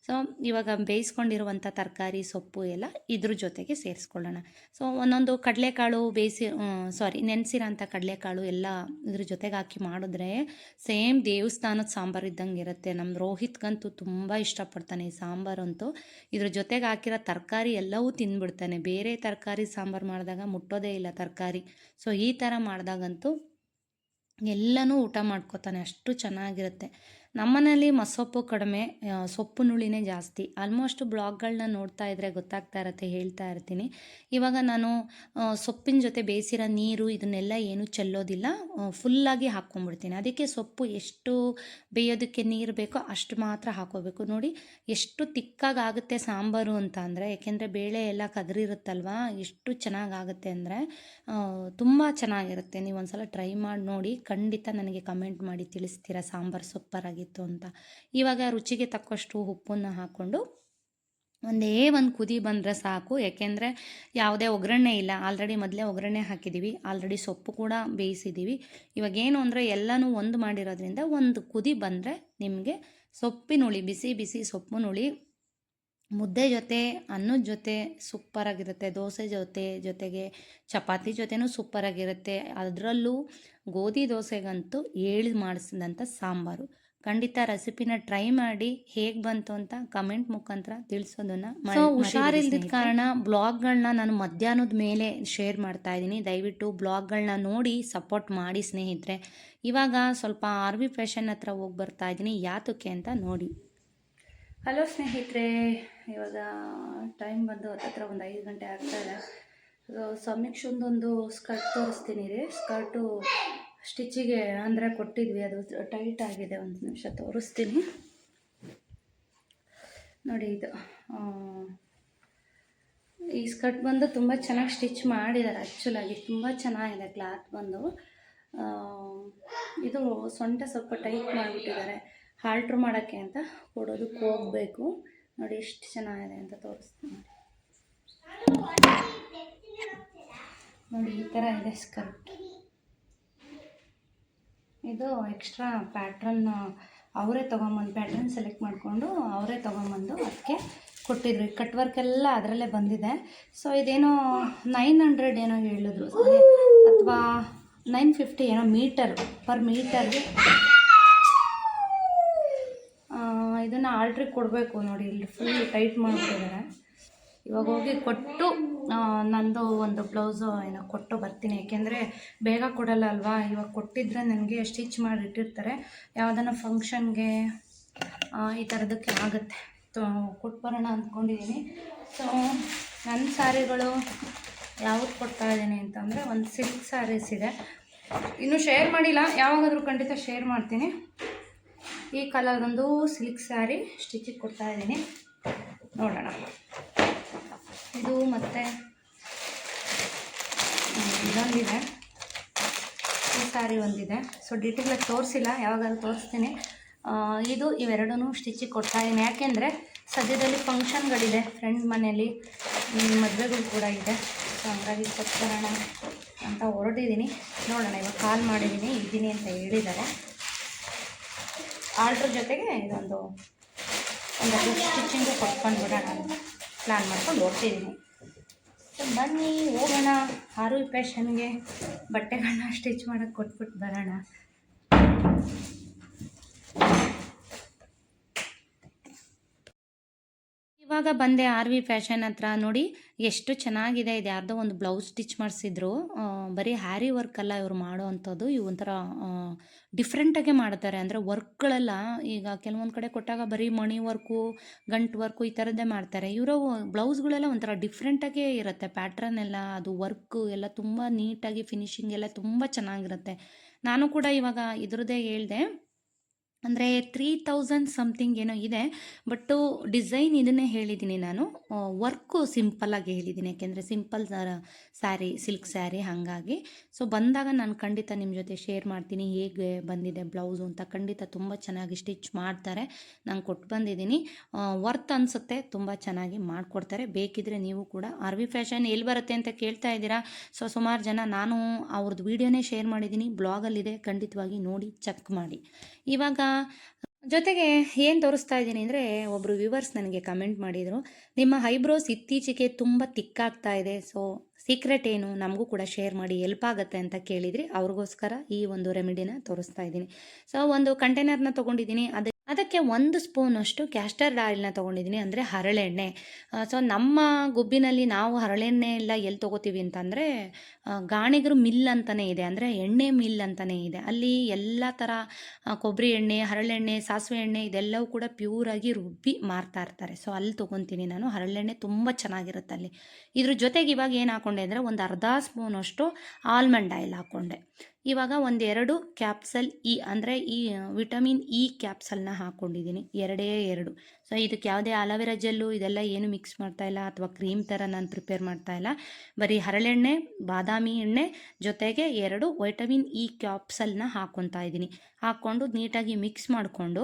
ಸೊ ಇವಾಗ ಬೇಯಿಸ್ಕೊಂಡಿರುವಂಥ ತರಕಾರಿ, ಸೊಪ್ಪು ಎಲ್ಲ ಇದ್ರ ಜೊತೆಗೆ ಸೇರಿಸ್ಕೊಳ್ಳೋಣ. ಸೊ ಒಂದೊಂದು ಕಡಲೆಕಾಳು ಬೇಯಿಸಿ ಸಾರಿ ನೆನೆಸಿರೋಂಥ ಕಡಲೆಕಾಳು ಎಲ್ಲ ಇದ್ರ ಜೊತೆಗೆ ಹಾಕಿ ಮಾಡಿದ್ರೆ ಸೇಮ್ ದೇವಸ್ಥಾನದ ಸಾಂಬಾರು ಇದ್ದಂಗೆ ಇರುತ್ತೆ. ನಮ್ಮ ರೋಹಿತ್ಗಂತೂ ತುಂಬ ಇಷ್ಟಪಡ್ತಾನೆ ಈ ಸಾಂಬಾರಂತೂ ಇದ್ರ ಜೊತೆಗೆ ಹಾಕಿರೋ ತರಕಾರಿ ಎಲ್ಲವೂ ತಿಂದ್ಬಿಡ್ತಾನೆ ಬೇರೆ ತರಕಾರಿ ಸಾಂಬಾರು ಮಾಡಿದಾಗ ಮುಟ್ಟೋದೇ ಇಲ್ಲ ತರಕಾರಿ. ಸೊ ಈ ಥರ ಮಾಡಿದಾಗಂತೂ ಎಲ್ಲನೂ ಊಟ ಮಾಡ್ಕೋತಾನೆ ಅಷ್ಟು ಚೆನ್ನಾಗಿರುತ್ತೆ. ನಮ್ಮನೇಲಿ ಮಸೊಪ್ಪು ಕಡಿಮೆ ಸೊಪ್ಪು ನುಳಿನೇ ಜಾಸ್ತಿ. ಆಲ್ಮೋಸ್ಟ್ ಬ್ಲಾಗ್ಗಳನ್ನ ನೋಡ್ತಾ ಇದ್ದರೆ ಗೊತ್ತಾಗ್ತಾ ಇರತ್ತೆ, ಹೇಳ್ತಾ ಇರ್ತೀನಿ. ಇವಾಗ ನಾನು ಸೊಪ್ಪಿನ ಜೊತೆ ಬೇಯಿಸಿರೋ ನೀರು ಇದನ್ನೆಲ್ಲ ಏನು ಚೆಲ್ಲೋದಿಲ್ಲ ಫುಲ್ಲಾಗಿ ಹಾಕ್ಕೊಂಡ್ಬಿಡ್ತೀನಿ. ಅದಕ್ಕೆ ಸೊಪ್ಪು ಎಷ್ಟು ಬೇಯೋದಕ್ಕೆ ನೀರು ಬೇಕೋ ಅಷ್ಟು ಮಾತ್ರ ಹಾಕೋಬೇಕು ನೋಡಿ, ಎಷ್ಟು ತಿಕ್ಕಾಗಿ ಆಗುತ್ತೆ ಸಾಂಬಾರು ಅಂತ ಅಂದರೆ, ಯಾಕೆಂದರೆ ಬೇಳೆ ಎಲ್ಲ ಕದರಿರುತ್ತಲ್ವ, ಎಷ್ಟು ಚೆನ್ನಾಗಾಗುತ್ತೆ ಅಂದರೆ ತುಂಬ ಚೆನ್ನಾಗಿರುತ್ತೆ. ನೀವು ಒಂದ್ಸಲ ಟ್ರೈ ಮಾಡಿ ನೋಡಿ, ಖಂಡಿತ ನನಗೆ ಕಮೆಂಟ್ ಮಾಡಿ ತಿಳಿಸ್ತೀರಾ ಸಾಂಬಾರು ಸೂಪರಾಗಿ ಆಗಿತ್ತು ಅಂತ. ಇವಾಗ ರುಚಿಗೆ ತಕ್ಕಷ್ಟು ಉಪ್ಪನ್ನು ಹಾಕ್ಕೊಂಡು ಒಂದೇ ಒಂದು ಕುದಿ ಬಂದರೆ ಸಾಕು. ಯಾಕೆಂದರೆ ಯಾವುದೇ ಒಗ್ಗರಣೆ ಇಲ್ಲ. ಆಲ್ರೆಡಿ ಮೊದಲೇ ಒಗ್ಗರಣೆ ಹಾಕಿದ್ದೀವಿ ಆಲ್ರೆಡಿ ಸೊಪ್ಪು ಕೂಡ ಬೇಯಿಸಿದ್ದೀವಿ ಇವಾಗ ಏನು ಅಂದರೆ ಎಲ್ಲನೂ ಒಂದು ಮಾಡಿರೋದ್ರಿಂದ ಒಂದು ಕುದಿ ಬಂದರೆ ನಿಮಗೆ ಸೊಪ್ಪಿನ ಸೊಪ್ಪಿನುಳಿ ಬಿಸಿ ಬಿಸಿ ಸೊಪ್ಪಿನುಳಿ ಮುದ್ದೆ ಜೊತೆ, ಅನ್ನದ ಜೊತೆ ಸೂಪರಾಗಿರುತ್ತೆ ದೋಸೆ ಜೊತೆ ಜೊತೆಗೆ ಚಪಾತಿ ಜೊತೆನೂ ಸೂಪರಾಗಿರುತ್ತೆ ಅದರಲ್ಲೂ ಗೋಧಿ ದೋಸೆಗಂತೂ ಹೇಳಿ ಮಾಡಿಸಿದಂಥ ಸಾಂಬಾರು. ಖಂಡಿತ ರೆಸಿಪಿನ ಟ್ರೈ ಮಾಡಿ ಹೇಗೆ ಬಂತು ಅಂತ ಕಮೆಂಟ್ ಮುಖಾಂತರ ತಿಳಿಸೋದನ್ನ ಸೊ ಹುಷಾರಿಲ್ದಿದ್ದ ಕಾರಣ ಬ್ಲಾಗ್ಗಳನ್ನ ನಾನು ಮಧ್ಯಾಹ್ನದ ಮೇಲೆ ಶೇರ್ ಮಾಡ್ತಾ ಇದ್ದೀನಿ. ದಯವಿಟ್ಟು ಬ್ಲಾಗ್ಗಳನ್ನ ನೋಡಿ ಸಪೋರ್ಟ್ ಮಾಡಿ ಸ್ನೇಹಿತರೆ. ಇವಾಗ ಸ್ವಲ್ಪ ಆರ್ ವಿ ಫ್ಯಾಷನ್ ಹತ್ರ ಹೋಗಿ ಬರ್ತಾ ಇದ್ದೀನಿ. ಯಾತಕ್ಕೆ ಅಂತ ನೋಡಿ. ಹಲೋ ಸ್ನೇಹಿತರೆ. ಇವಾಗ ಟೈಮ್ ಬಂದು ಹತ್ತತ್ರ ಒಂದು ಐದು ಗಂಟೆ ಆಗ್ತಾ ಇದೆ. ಸಮೀಕ್ಷೊಂದೊಂದು ಸ್ಕರ್ಟ್ ತೋರಿಸ್ತೀನಿ ರೀ. ಸ್ಕರ್ಟು ಸ್ಟಿಚಿಗೆ ಅಂದರೆ ಕೊಟ್ಟಿದ್ವಿ, ಅದು ಟೈಟ್ ಆಗಿದೆ, ಒಂದು ನಿಮಿಷ ತೋರಿಸ್ತೀನಿ. ನೋಡಿ ಇದು ಈ ಸ್ಕರ್ಟ್ ಬಂದು ತುಂಬ ಚೆನ್ನಾಗಿ ಸ್ಟಿಚ್ ಮಾಡಿದ್ದಾರೆ, ಆ್ಯಕ್ಚುಲಾಗಿ ತುಂಬ ಚೆನ್ನಾಗಿದೆ ಕ್ಲಾತ್ ಬಂದು. ಇದು ಸೊಂಟ ಸ್ವಲ್ಪ ಟೈಟ್ ಮಾಡಿಬಿಟ್ಟಿದ್ದಾರೆ, ಹಾಲ್ಟ್ರ್ ಮಾಡೋಕ್ಕೆ ಅಂತ ಕೊಡೋದಕ್ಕೆ ಹೋಗಬೇಕು. ನೋಡಿ ಎಷ್ಟು ಚೆನ್ನಾಗಿದೆ ಅಂತ ತೋರಿಸ್ತೀನಿ. ನೋಡಿ ಈ ಥರ ಇದೆ ಸ್ಕರ್ಟ್. ಇದು ಎಕ್ಸ್ಟ್ರಾ ಪ್ಯಾಟ್ರನ್ ಅವರೇ ತೊಗೊಂಬಂದು ಪ್ಯಾಟ್ರನ್ ಸೆಲೆಕ್ಟ್ ಮಾಡಿಕೊಂಡು ಅವರೇ ತೊಗೊಂಬಂದು ಅದಕ್ಕೆ ಕೊಟ್ಟಿದ್ರು ಕಟ್ ವರ್ಕ್ ಎಲ್ಲ ಅದರಲ್ಲೇ ಬಂದಿದೆ. ಸೊ ಇದೇನೋ ನೈನ್ ಹಂಡ್ರೆಡ್ ಏನೋ ಹೇಳಿದ್ರು. ಅಥವಾ ನೈನ್ ಫಿಫ್ಟಿ ಏನೋ ಮೀಟರ್ ಪರ್ ಮೀಟರ್ ಇದನ್ನು ಆಲ್ಟ್ರಿಗೆ ಕೊಡಬೇಕು ನೋಡಿ. ಇಲ್ಲಿ ಫುಲ್ ಟೈಟ್ ಮಾಡಿಬಿಟ್ಟಿದ್ದಾರೆ ಇವಾಗ ಹೋಗಿ ಕೊಟ್ಟು ನಂದು ಒಂದು ಬ್ಲೌಸು, ಏನೋ ಕೊಟ್ಟು ಬರ್ತೀನಿ. ಏಕೆಂದರೆ ಬೇಗ ಕೊಡಲ್ಲ ಅಲ್ವಾ? ಇವಾಗ ಕೊಟ್ಟಿದ್ರೆ ನನಗೆ ಸ್ಟಿಚ್ ಮಾಡಿ ಇಟ್ಟಿರ್ತಾರೆ. ಯಾವುದನ್ನ ಫಂಕ್ಷನ್ಗೆ ಈ ಥರದಕ್ಕೆ ಆಗುತ್ತೆ. ಕೊಟ್ಟು ಬರೋಣ ಅಂದ್ಕೊಂಡಿದ್ದೀನಿ ಸೊ ನನ್ನ ಸ್ಯಾರಿಗಳು ಯಾವ್ದು ಕೊಡ್ತಾ ಇದ್ದೀನಿ ಅಂತಂದರೆ ಒಂದು ಸಿಲ್ಕ್ ಸ್ಯಾರೀಸ್ ಇದೆ. ಇನ್ನೂ ಶೇರ್ ಮಾಡಿಲ್ಲ. ಯಾವಾಗಾದರೂ ಖಂಡಿತ ಶೇರ್ ಮಾಡ್ತೀನಿ. ಈ ಕಲರ್ ಒಂದು ಸಿಲ್ಕ್ ಸ್ಯಾರಿ ಸ್ಟಿಚಿಗೆ ಕೊಡ್ತಾ ಇದ್ದೀನಿ. ನೋಡೋಣ. ಇದು ಮತ್ತು ಇದೊಂದಿದೆ. ಈ ಸಾರಿ ಒಂದಿದೆ. ಸೊ ಡೀಟೇಲಾಗಿ ತೋರಿಸಿಲ್ಲ, ಯಾವಾಗಾದ್ರೂ ತೋರಿಸ್ತೀನಿ. ಇದು ಇವೆರಡೂ ಸ್ಟಿಚಿಗೆ ಕೊಡ್ತಾ ಇದ್ದೀನಿ. ಯಾಕೆಂದರೆ ಸದ್ಯದಲ್ಲಿ ಫಂಕ್ಷನ್ಗಳಿದೆ ಫ್ರೆಂಡ್ ಮನೆಯಲ್ಲಿ ಮದುವೆಗಳು ಕೂಡ ಇದೆ. ಸೊ ಹಂಗಾಗಿ ಕೊಟ್ಬರೋಣ ಅಂತ ಹೊರಟಿದ್ದೀನಿ. ನೋಡೋಣ, ಇವಾಗ ಕಾಲ್ ಮಾಡಿದ್ದೀನಿ, ಇದ್ದೀನಿ ಅಂತ ಹೇಳಿದ್ದಾರೆ. ಆರ್ಡ್ರ್ ಜೊತೆಗೆ ಇದೊಂದು ಒಂದು ಸ್ಟಿಚಿಂಗು ಕೊಟ್ಕೊಂಡು ಬಿಡೋಣ ಪ್ಲ್ಯಾನ್ ಮಾಡ್ಕೊಂಡು ಹೋಗ್ತಿದ್ದೀನಿ ಸೊ ಬನ್ನಿ ಹೋಗೋಣ. ಆರು ಫ್ಯಾಷನ್ಗೆ ಬಟ್ಟೆಗಳನ್ನ ಸ್ಟಿಚ್ ಮಾಡೋಕ್ಕೆ ಕೊಟ್ಬಿಟ್ಟು ಬರೋಣ. ಇವಾಗ ಬಂದೆ ಆರ್ ವಿ ಫ್ಯಾಷನ್ ಹತ್ರ ನೋಡಿ, ಎಷ್ಟು ಚೆನ್ನಾಗಿದೆ, ಇದು ಯಾರ್ದೋ ಒಂದು ಬ್ಲೌಸ್ ಸ್ಟಿಚ್ ಮಾಡಿಸಿದ್ರು. ಬರೀ ಹ್ಯಾರಿ ವರ್ಕ್ ಅಲ್ಲ ಇವ್ರು ಮಾಡೋ ಅಂಥದ್ದು, ಇವು ಒಂಥರ ಡಿಫ್ರೆಂಟಾಗೆ ಮಾಡ್ತಾರೆ. ಅಂದರೆ ವರ್ಕ್ಗಳೆಲ್ಲ ಈಗ ಕೆಲವೊಂದು ಕಡೆ ಕೊಟ್ಟಾಗ ಬರೀ ಮಣಿ ವರ್ಕು ಗಂಟು ವರ್ಕು ಈ ಥರದ್ದೇ ಮಾಡ್ತಾರೆ. ಇವರು ಬ್ಲೌಸ್ಗಳೆಲ್ಲ ಒಂಥರ ಡಿಫ್ರೆಂಟಾಗೇ ಇರುತ್ತೆ. ಪ್ಯಾಟ್ರನ್ ಎಲ್ಲ, ಅದು ವರ್ಕು ಎಲ್ಲ ತುಂಬ ನೀಟಾಗಿ ಫಿನಿಶಿಂಗ್ ಎಲ್ಲ ತುಂಬ ಚೆನ್ನಾಗಿರುತ್ತೆ. ನಾನು ಕೂಡ ಇವಾಗ ಇದ್ರದ್ದೇ ಹೇಳ್ದೆ ಅಂದರೆ ತ್ರೀ ತೌಸಂಡ್ ಸಮಥಿಂಗ್ ಏನೋ ಇದೆ ಬಟ್ಟು ಡಿಸೈನ್ ಇದನ್ನೇ ಹೇಳಿದ್ದೀನಿ ನಾನು. ವರ್ಕು ಸಿಂಪಲ್ಲಾಗಿ ಹೇಳಿದ್ದೀನಿ ಯಾಕೆಂದರೆ ಸಿಂಪಲ್ ಸ್ಯಾರಿ ಸಿಲ್ಕ್ ಸ್ಯಾರಿ ಹಾಗಾಗಿ. ಸೊ ಬಂದಾಗ ನಾನು ಖಂಡಿತ ನಿಮ್ಮ ಜೊತೆ ಶೇರ್ ಮಾಡ್ತೀನಿ, ಹೇಗೆ ಬಂದಿದೆ ಬ್ಲೌಸು ಅಂತ ಖಂಡಿತ ತುಂಬ ಚೆನ್ನಾಗಿ ಸ್ಟಿಚ್ ಮಾಡ್ತಾರೆ. ನಾನು ಕೊಟ್ಟು ಬಂದಿದ್ದೀನಿ ವರ್ತ್ ಅನಿಸುತ್ತೆ, ತುಂಬ ಚೆನ್ನಾಗಿ ಮಾಡಿಕೊಡ್ತಾರೆ. ಬೇಕಿದ್ರೆ ನೀವು ಕೂಡ ಆರ್ ವಿ ಫ್ಯಾಷನ್ ಎಲ್ಲಿ ಬರುತ್ತೆ ಅಂತ ಕೇಳ್ತಾ ಇದ್ದೀರಾ? ಸೊ ಸುಮಾರು ಜನ ನಾನು ಅವ್ರದ್ದು ವೀಡಿಯೋನೇ ಶೇರ್ ಮಾಡಿದ್ದೀನಿ ಬ್ಲಾಗಲ್ಲಿದೆ ಖಂಡಿತವಾಗಿ ನೋಡಿ ಚೆಕ್ ಮಾಡಿ. ಇವಾಗ ಜೊತೆಗೆ ಏನು ತೋರಿಸ್ತಾ ಇದ್ದೀನಿ ಅಂದರೆ ಒಬ್ಬರು ವ್ಯೂವರ್ಸ್ ನನಗೆ ಕಮೆಂಟ್ ಮಾಡಿದರು, ನಿಮ್ಮ ಐಬ್ರೋಸ್ ಇತ್ತೀಚೆಗೆ ತುಂಬ ತಿಕ್ಕಾಗ್ತಾ ಇದೆ ಸೊ ಸೀಕ್ರೆಟ್ ಏನು ನಮಗೂ ಕೂಡ ಶೇರ್ ಮಾಡಿ ಎಲ್ಪ್ ಆಗುತ್ತೆ ಅಂತ ಕೇಳಿದ್ರಿ, ಅವ್ರಿಗೋಸ್ಕರ ಈ ಒಂದು ರೆಮಿಡಿನ ತೋರಿಸ್ತಾ ಇದ್ದೀನಿ. ಸೊ ಒಂದು ಕಂಟೈನರ್ನ ತೊಗೊಂಡಿದ್ದೀನಿ, ಅದು ಅದಕ್ಕೆ ಒಂದು ಸ್ಪೂನಷ್ಟು ಕ್ಯಾಸ್ಟರ್ ಆಯಿಲ್ನ ತೊಗೊಂಡಿದ್ದೀನಿ, ಅಂದರೆ ಹರಳೆಣ್ಣೆ. ಸೊ ನಮ್ಮ ಗುಬ್ಬಿನಲ್ಲಿ ನಾವು ಹರಳೆಣ್ಣೆ ಎಲ್ಲ ಎಲ್ಲಿ ತೊಗೋತೀವಿ ಅಂತಂದರೆ ಗಾಣಿಗರು ಮಿಲ್ ಅಂತಲೇ ಇದೆ, ಅಂದರೆ ಎಣ್ಣೆ ಮಿಲ್ ಅಂತಲೇ ಇದೆ. ಅಲ್ಲಿ ಎಲ್ಲ ಥರ ಕೊಬ್ಬರಿ ಎಣ್ಣೆ, ಹರಳೆಣ್ಣೆ, ಸಾಸಿವೆ ಎಣ್ಣೆ ಇದೆಲ್ಲವೂ ಕೂಡ ಪ್ಯೂರಾಗಿ ರುಬ್ಬಿ ಮಾರ್ತಾ ಇರ್ತಾರೆ. ಸೊ ಅಲ್ಲಿ ತೊಗೊತೀನಿ ನಾನು, ಹರಳೆಣ್ಣೆ ತುಂಬ ಚೆನ್ನಾಗಿರುತ್ತೆ ಅಲ್ಲಿ. ಇದ್ರ ಜೊತೆಗೆ ಇವಾಗ ಏನು ಹಾಕ್ಕೊಂಡೆ ಅಂದರೆ ಒಂದು ಅರ್ಧ ಸ್ಪೂನಷ್ಟು ಆಲ್ಮಂಡ್ ಆಯಿಲ್ ಹಾಕ್ಕೊಂಡೆ ಇವಾಗ ಒಂದೆರಡು ಕ್ಯಾಪ್ಸಲ್ ಇ ಅಂದರೆ ಈ ವಿಟಮಿನ್ ಇ ಕ್ಯಾಪ್ಸಲ್ನ ಹಾಕ್ಕೊಂಡಿದ್ದೀನಿ ಎರಡೇ ಎರಡು. ಸೊ, ಇದಕ್ಕೆ ಯಾವುದೇ ಅಲೋವೆರಾ ಜೆಲ್ಲು ಇದೆಲ್ಲ ಏನು ಮಿಕ್ಸ್ ಮಾಡ್ತಾ ಇಲ್ಲ ಅಥವಾ ಕ್ರೀಮ್ ಥರ ನಾನು ಪ್ರಿಪೇರ್ ಮಾಡ್ತಾ ಇಲ್ಲ. ಬರೀ ಹರಳೆಣ್ಣೆ, ಬಾದಾಮಿ ಎಣ್ಣೆ ಜೊತೆಗೆ ಎರಡು ವೈಟಮಿನ್ ಇ ಕ್ಯಾಪ್ಸಲ್ನ ಹಾಕ್ಕೊತಾ ಇದ್ದೀನಿ. ಹಾಕ್ಕೊಂಡು ನೀಟಾಗಿ ಮಿಕ್ಸ್ ಮಾಡಿಕೊಂಡು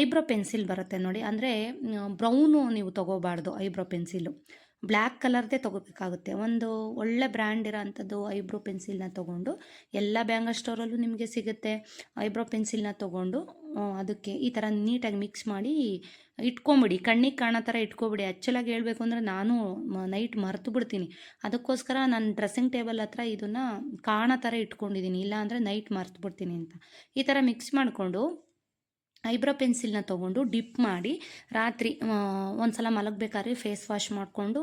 ಐಬ್ರೋ ಪೆನ್ಸಿಲ್ ಬರುತ್ತೆ ನೋಡಿ. ಅಂದರೆ ಬ್ರೌನು ನೀವು ತಗೋಬಾರ್ದು ಐಬ್ರೋ ಪೆನ್ಸಿಲು. ಬ್ಲ್ಯಾಕ್ ಕಲರ್ದೇ ತೊಗೋಬೇಕಾಗುತ್ತೆ. ಒಂದು ಒಳ್ಳೆ ಬ್ರ್ಯಾಂಡ್ ಇರೋ ಅಂಥದ್ದು ಐಬ್ರೋ ಪೆನ್ಸಿಲ್ನ ತೊಗೊಂಡು ಎಲ್ಲ ಬ್ಯಾಂಗಲ್ ಸ್ಟೋರಲ್ಲೂ ನಿಮಗೆ ಸಿಗುತ್ತೆ. ಐಬ್ರೋ ಪೆನ್ಸಿಲ್ನ ತೊಗೊಂಡು ಅದಕ್ಕೆ ಈ ಥರ ನೀಟಾಗಿ ಮಿಕ್ಸ್ ಮಾಡಿ ಇಟ್ಕೊಂಬಿಡಿ. ಕಣ್ಣಿಗೆ ಕಾಣೋ ಥರ ಇಟ್ಕೊಬಿಡಿ. ಆ್ಯಕ್ಚುಲಾಗಿ ಹೇಳಬೇಕು ಅಂದರೆ ನಾನು ನೈಟ್ ಮರೆತು ಬಿಡ್ತೀನಿ. ಅದಕ್ಕೋಸ್ಕರ ನಾನು ಡ್ರೆಸ್ಸಿಂಗ್ ಟೇಬಲ್ ಹತ್ರ ಇದನ್ನು ಕಾಣೋ ಥರ ಇಟ್ಕೊಂಡಿದ್ದೀನಿ. ಇಲ್ಲಾಂದರೆ ನೈಟ್ ಮರೆತು ಬಿಡ್ತೀನಿ ಅಂತ. ಈ ಥರ ಮಿಕ್ಸ್ ಮಾಡಿಕೊಂಡು ಐಬ್ರೋ ಪೆನ್ಸಿಲ್ನ ತೊಗೊಂಡು ಡಿಪ್ ಮಾಡಿ ರಾತ್ರಿ ಒಂದು ಸಲ ಮಲಗಬೇಕಾದ್ರೆ ಫೇಸ್ ವಾಶ್ ಮಾಡಿಕೊಂಡು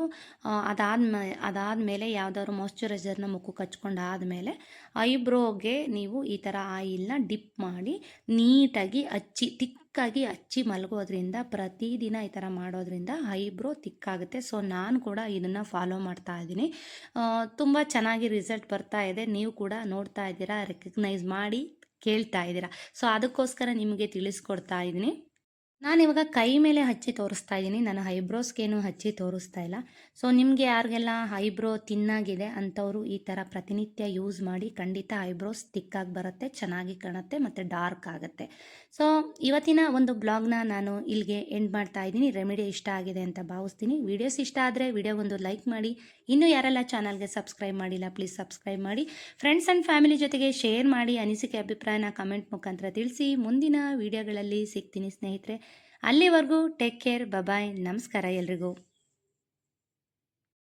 ಅದಾದ್ಮೇಲೆ ಅದಾದಮೇಲೆ ಯಾವುದಾದ್ರು ಮಾಯ್ಶ್ಚರೈಸರ್ನ ಮುಖಕ್ಕೆ ಹಚ್ಕೊಂಡು ಆದಮೇಲೆ ಐಬ್ರೋಗೆ ನೀವು ಈ ಥರ ಆಯಿಲ್ನ ಡಿಪ್ ಮಾಡಿ ನೀಟಾಗಿ ಹಚ್ಚಿ ತಿಕ್ಕಾಗಿ ಹಚ್ಚಿ ಮಲಗೋದ್ರಿಂದ ಪ್ರತಿದಿನ ಈ ಥರ ಮಾಡೋದ್ರಿಂದ ಐಬ್ರೋ ತಿಕ್ಕಾಗುತ್ತೆ. ಸೊ, ನಾನು ಕೂಡ ಇದನ್ನು ಫಾಲೋ ಮಾಡ್ತಾ ಇದ್ದೀನಿ. ತುಂಬ ಚೆನ್ನಾಗಿ ರಿಸಲ್ಟ್ ಬರ್ತಾ ಇದೆ. ನೀವು ಕೂಡ ನೋಡ್ತಾ ಇದ್ದೀರಾ, ರೆಕಗ್ನೈಸ್ ಮಾಡಿ. ಕೇಳ್ತಾ ಇದ್ದೀರಾ? ಸೊ ಅದಕ್ಕೋಸ್ಕರ ನಿಮಗೆ ತಿಳಿಸ್ಕೊಡ್ತಾ ಇದ್ದೀನಿ. ನಾನು ಇವಾಗ ಕೈ ಮೇಲೆ ಹಚ್ಚಿ ತೋರಿಸ್ತಾ ಇದ್ದೀನಿ. ನಾನು ಐಬ್ರೋಸ್ಗೇನು ಹಚ್ಚಿ ತೋರಿಸ್ತಾ ಇಲ್ಲ. ಸೊ ನಿಮಗೆ ಯಾರಿಗೆಲ್ಲ ಐಬ್ರೋ ತಿನ್ನಾಗಿದೆ ಅಂಥವರು ಈ ಥರ ಪ್ರತಿನಿತ್ಯ ಯೂಸ್ ಮಾಡಿ ಖಂಡಿತ ಐಬ್ರೋಸ್ ತಿಕ್ಕಾಗಿ ಬರುತ್ತೆ, ಚೆನ್ನಾಗಿ ಕಾಣುತ್ತೆ ಮತ್ತು ಡಾರ್ಕ್ ಆಗುತ್ತೆ. ಸೊ ಇವತ್ತಿನ ಒಂದು ಬ್ಲಾಗ್ನ ನಾನು ಇಲ್ಲಿಗೆ ಎಂಡ್ ಮಾಡ್ತಾ ಇದ್ದೀನಿ. ರೆಮಿಡಿ ಇಷ್ಟ ಆಗಿದೆ ಅಂತ ಭಾವಿಸ್ತೀನಿ. ವೀಡಿಯೋಸ್ ಇಷ್ಟ ಆದರೆ ವಿಡಿಯೋಗೊಂದು ಲೈಕ್ ಮಾಡಿ ಇನ್ನೂ ಯಾರೆಲ್ಲ ಚಾನಲ್ಗೆ ಸಬ್ಸ್ಕ್ರೈಬ್ ಮಾಡಿಲ್ಲ ಪ್ಲೀಸ್ ಸಬ್ಸ್ಕ್ರೈಬ್ ಮಾಡಿ. ಫ್ರೆಂಡ್ಸ್ ಆ್ಯಂಡ್ ಫ್ಯಾಮಿಲಿ ಜೊತೆಗೆ ಶೇರ್ ಮಾಡಿ ಅನಿಸಿಕೆ, ಅಭಿಪ್ರಾಯನ ಕಮೆಂಟ್ ಮುಖಾಂತರ ತಿಳಿಸಿ. ಮುಂದಿನ ವಿಡಿಯೋಗಳಲ್ಲಿ ಸಿಗ್ತೀನಿ ಸ್ನೇಹಿತರೆ. ಅಲ್ಲಿವರೆಗೂ ಟೇಕ್ ಕೇರ್ ಬಬಾಯ್ ನಮಸ್ಕಾರ ಎಲ್ರಿಗೂ.